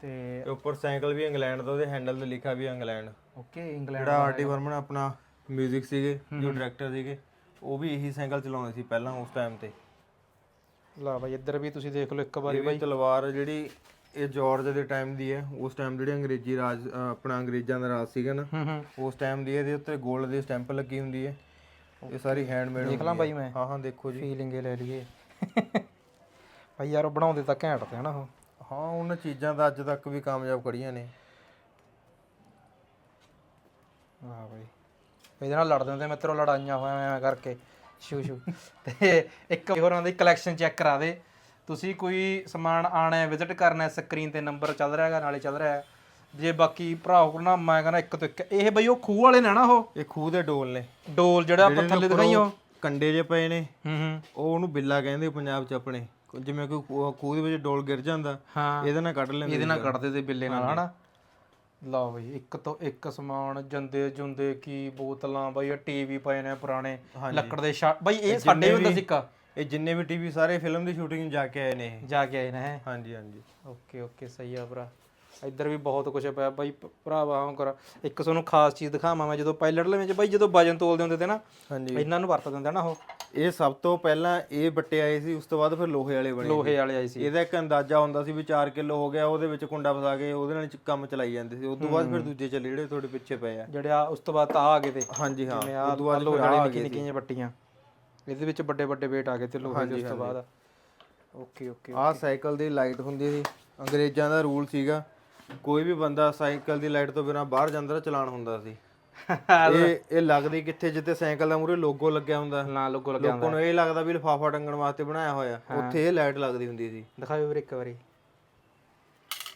ਤੇ ਉੱਪਰ ਸਾਈਕਲ ਵੀ ਇੰਗਲੈਂਡ ਦਾ ਉਹਦੇ ਹੈਂਡਲ ਤੇ ਲਿਖਿਆ ਵੀ ਇੰਗਲੈਂਡ। ਓਕੇ ਇੰਗਲੈਂਡ ਜਿਹੜਾ ਆਰਟੀ ਵਰਮਨ ਆਪਣਾ 뮤직 ਸੀਗੇ ਜੋ ਡਾਇਰੈਕਟਰ ਸੀਗੇ ਉਹ ਵੀ ਇਹੀ ਸਾਈਕਲ ਚਲਾਉਂਦੇ ਸੀ ਪਹਿਲਾਂ ਉਸ ਟਾਈਮ ਤੇ। ਲਾ ਬਾਈ ਇੱਧਰ ਵੀ ਤੁਸੀਂ ਦੇਖ ਲਓ ਇੱਕ ਵਾਰੀ ਇਹ ਤਲਵਾਰ ਜਿਹੜੀ ਇਹ ਜਾਰਜ ਦੇ ਟਾਈਮ ਦੀ ਹੈ ਉਸ ਟਾਈਮ ਜਿਹੜੇ ਅੰਗਰੇਜ਼ੀ ਰਾਜ ਆਪਣਾ ਅੰਗਰੇਜ਼ਾਂ ਦਾ ਰਾਜ ਸੀਗਾ ਨਾ ਉਸ ਟਾਈਮ ਦੀ ਇਹਦੇ ਉੱਤੇ 골ਡ ਦੀ ਸਟੈਂਪ ਲੱਗੀ ਹੁੰਦੀ ਹੈ। ਇਹ ਸਾਰੀ ਹੈਂਡਮੇਡ ਦੇਖ ਲਾਂ ਬਾਈ ਮੈਂ। ਹਾਂ ਹਾਂ ਦੇਖੋ ਜੀ। ਫੀਲਿੰਗ ਲੈ ਲਈਏ। ਭਾਈ ਯਾਰ ਉਹ ਬਣਾਉਂਦੇ ਤਾਂ ਘੈਂਟ ਤੇ ਹਨਾ ਉਹ। ਹਾਂ ਉਹਨਾਂ ਚੀਜ਼ਾਂ ਦਾ ਅੱਜ ਤੱਕ ਵੀ ਕਾਮਯਾਬ ਕੜੀਆਂ ਨੇ। ਹਾਂ ਬਾਈ। ਇਹਦੇ ਨਾਲ ਲੜਦੇ ਹੁੰਦੇ ਮਿੱਤਰੋ ਲੜਾਈਆਂ ਹੋਇਆ ਐਵੇਂ ਕਰਕੇ। ਸ਼ੂ ਸ਼ੂ ਤੇ ਇੱਕ ਹੋਰਾਂ ਦੀ ਕਲੈਕਸ਼ਨ ਚੈੱਕ ਕਰਾ ਦੇ। ਤੁਸੀਂ ਕੋਈ ਸਮਾਨ ਆਣਾ ਹੈ ਵਿਜ਼ਿਟ ਕਰਨਾ ਸਕਰੀਨ ਤੇ ਨੰਬਰ ਚੱਲ ਰਿਹਾ ਹੈਗਾ ਨਾਲੇ ਚੱਲ ਰਿਹਾ ਹੈ। ਜੇ ਬਾਕੀ ਭਰਾ ਕੋਲ ਨਾ ਮੈਂ ਕਹਿੰਦਾ ਇੱਕ ਤੋਂ ਇੱਕ। ਇਹ ਬਈ ਉਹ ਖੂਹ ਵਾਲੇ ਨੇ ਨਾ ਉਹ? ਇਹ ਖੂਹ ਦੇ ਡੋਲ ਨੇ। ਡੋਲ ਜਿਹੜਾ ਆਪਾਂ ਥੱਲੇ ਦਿਖਾਈ ਉਹ? ਕੰਡੇ ਜੇ ਪਏ ਨੇ। ਹੂੰ ਹੂੰ। ਉਹ ਉਹਨੂੰ ਬਿੱਲਾ ਕਹਿੰਦੇ ਪੰਜਾਬ 'ਚ ਆਪਣੇ। ਜਿਵੇਂ ਕੋਈ ਖੂਹ ਖੂਹ ਦੇ ਵਿੱਚ ਡੋਲ ਗਿਰ ਜਾਂਦਾ ਹਾਂ। ਇਹਦੇ ਨਾਲ ਕੱਢ ਲੈਂਦੇ ਇਹਦੇ ਨਾਲ ਕੱਢਦੇ ਤੇ ਬਿੱਲੇ ਨਾਲ। ਹਨਾ? ਲਓ ਬਈ ਇੱਕ ਤੋਂ ਇੱਕ ਸਮਾਨ ਜੰਦੇ ਜੁੰਦੇ ਕੀ ਬੋਤਲਾਂ ਬਈ ਇਹ ਟੀਵੀ ਪਏ ਨੇ ਪੁਰਾਣੇ ਲੱਕੜ ਦੇ ਸ਼ਾ ਬਈ ਇਹ ਸਾਡੇ ਹੁੰਦਾ ਸਿੱਕਾ। ਇਹ ਜਿੰਨੇ ਵੀ ਟੀਵੀ ਸਾਰੇ ਫਿਲਮ ਦੀ ਸ਼ੂਟਿੰਗ ਜਾ ਕੇ ਆਏ ਨੇ ਇਹ। ਜਾ ਕੇ ਆਏ ਨੇ ਹੈਂ। ਹਾਂਜੀ ਹਾਂਜੀ। ਓਕੇ ਓਕੇ ਸਹੀ ਆ ਭਰਾ। ਇੱਧਰ ਵੀ ਬਹੁਤ ਕੁਝ ਪਿਆ। ਬਾਈ ਭ- ਭਰਾਵਾ ਹਾਂ ਕਰ। ਇੱਕ ਤੁਹਾਨੂੰ ਖਾਸ ਚੀਜ਼ ਦਿਖਾਵਾਂ ਮੈਂ ਜਦੋਂ ਪਾਇਲਟ ਦੇ ਵਿੱਚ ਬਾਈ ਜਦੋਂ ਵਜਨ ਤੋਲਦੇ ਹੁੰਦੇ ਤੇ ਨਾ ਹਾਂਜੀ। ਇਹਨਾਂ ਨੂੰ ਵਰਤ ਦਿੰਦੇ ਨਾ ਉਹ। ਇਹ ਸਭ ਤੋਂ ਪਹਿਲਾਂ ਇਹ ਬੱਟੇ ਆਏ ਸੀ ਉਸ ਤੋਂ ਬਾਅਦ ਫਿਰ ਲੋਹੇ ਵਾਲੇ ਬਣੇ ਲੋਹੇ ਵਾਲੇ ਆਏ ਸੀ। ਇਹਦਾ ਇੱਕ ਅੰਦਾਜ਼ਾ ਹੁੰਦਾ ਸੀ ਵੀ 4 ਕਿਲੋ ਹੋ ਗਿਆ ਉਹਦੇ ਵਿੱਚ ਕੁੰਡਾ ਫਸਾ ਕੇ ਉਹਦੇ ਨਾਲ ਕੰਮ ਚਲਾਈ ਜਾਂਦੇ ਸੀ। ਉਸ ਤੋਂ ਬਾਅਦ ਫਿਰ ਦੂਜੇ ਚੱਲੇ ਜਿਹੜੇ ਤੁਹਾਡੇ ਪਿੱਛੇ ਪਏ ਆ। ਜਿਹੜੇ ਆ ਉਸ ਤੋਂ ਬਾਅਦ ਆ ਗਏ ਤੇ। ਹਾਂਜੀ ਹਾਂ। ਆ ਉਸ ਤੋਂ ਬਾਅਦ ਲੋਹੇ ਵਾਲੇ ਆ ਨਿੱਕੀਆਂ ਬੱਟੀਆਂ ਇਹਦੇ ਵਿੱਚ ਵੱਡੇ ਵੱਡੇ ਵੇਟ ਆ ਗਏ ਤੇ ਲੋਹੇ ਦੇ ਉਸ ਤੋਂ ਬਾਅਦ। ਓਕੇ ਓਕੇ ਆਹ ਸਾਈਕਲ ਦੀ ਲਾਈਟ ਹੁੰਦੀ ਸੀ। ਅੰਗਰੇਜ਼ਾਂ ਦਾ ਰੂਲ ਸੀਗਾ ਕੋਈ ਵੀ ਬੰਦਾ ਸਾਈਕਲ ਦੀ ਲਾਈਟ ਤੋਂ ਬਿਨਾ ਬਾਹਰ ਜਾਂਦਾ ਚਲਾਨ ਹੁੰਦਾ ਸੀ। ਇਹ ਇਹ ਲੱਗਦੀ ਕਿੱਥੇ ਜਿੱਥੇ ਸਾਈਕਲ ਦਾ ਮੂਰੇ ਲੋਗੋ ਲੱਗਿਆ ਹੁੰਦਾ। ਨਾ ਲੋਗੋ ਲੱਗਿਆ ਲੋਕਾਂ ਨੂੰ ਇਹ ਲੱਗਦਾ ਵੀ ਲਿਫਾਫਾ ਟੰਗਣ ਵਾਸਤੇ ਬਣਾਇਆ ਹੋਇਆ। ਉੱਥੇ ਇਹ ਲਾਈਟ ਲੱਗਦੀ ਹੁੰਦੀ ਸੀ। ਦਿਖਾਓ ਵੀਰ ਇੱਕ ਵਾਰੀ।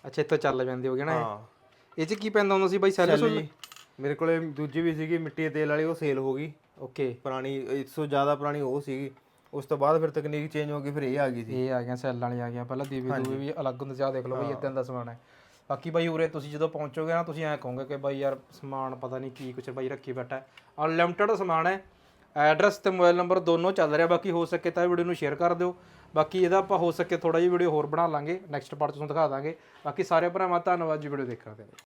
ਅੱਛਾ ਇੱਥੋਂ ਚੱਲ ਜਾਂਦੀ ਹੋਗੀ ਨਾ ਇਹ? ਇਹ ਚ ਕੀ ਪੈਂਦਾ ਹੁੰਦਾ ਸੀ ਬਾਈ ਸੈਲ ਚੱਲ ਜੀ। ਮੇਰੇ ਕੋਲੇ ਦੂਜੀ ਵੀ ਸੀਗੀ ਮਿੱਟੀ ਦੇ ਤੇਲ ਵਾਲੀ ਉਹ ਸੇਲ ਹੋ ਗਈ। ਓਕੇ। ਪੁਰਾਣੀ ਇਸ ਤੋਂ ਜ਼ਿਆਦਾ ਪੁਰਾਣੀ ਉਹ ਸੀਗੀ। ਉਸ ਤੋਂ ਬਾਅਦ ਫਿਰ ਤਕਨੀਕ ਚੇਂਜ ਹੋ ਗਈ ਫਿਰ ਇਹ ਆ ਗਈ ਸੀ। ਇਹ ਆ ਗਿਆ ਸੈੱਲ ਵਾਲੀ ਆ ਗਿਆ ਪਹਿਲਾਂ ਦੀਵੇ ਦੂਵੇ ਵੀ ਅਲੱਗ ਹੁੰਦੇ ਸੀ ਆਹ ਦੇਖ ਲਓ ਬਈ ਇਦਾਂ ਦਾ ਸਮਾਨ ਹੈ। ਬਾਕੀ ਬਾਈ ਉਰੇ ਤੁਸੀਂ ਜਦੋਂ ਪਹੁੰਚੋਗੇ ਨਾ, ਤੁਸੀਂ ਐਂ ਕਹੋਗੇ ਕਿ ਬਾਈ ਯਾਰ ਸਮਾਨ ਪਤਾ ਨਹੀਂ ਕੀ ਕੁਛ ਬਾਈ ਰੱਖੀ ਬੈਠਾ ਅਨਲਿਮਟਿਡ ਸਮਾਨ ਹੈ। ਐਡਰੈਸ ਤੇ ਮੋਬਾਈਲ ਨੰਬਰ ਦੋਨੋਂ ਚੱਲ ਰਿਹਾ, ਬਾਕੀ ਹੋ ਸਕੇ ਤਾਂ ਵੀਡੀਓ ਨੂੰ ਸ਼ੇਅਰ ਕਰ ਦਿਓ। ਬਾਕੀ ਇਹਦਾ ਆਪਾਂ ਹੋ ਸਕੇ ਥੋੜਾ ਜਿਹਾ ਵੀਡੀਓ ਹੋਰ ਬਣਾ ਲਾਂਗੇ ਨੈਕਸਟ ਪਾਰਟ ਤੁਹਾਨੂੰ ਦਿਖਾ ਦਾਂਗੇ। ਬਾਕੀ ਸਾਰੇ ਭਰਾਵਾਂ, ਧੰਨਵਾਦ ਜੀ ਵੀਡੀਓ ਦੇਖਣ ਦੇ ਲਈ।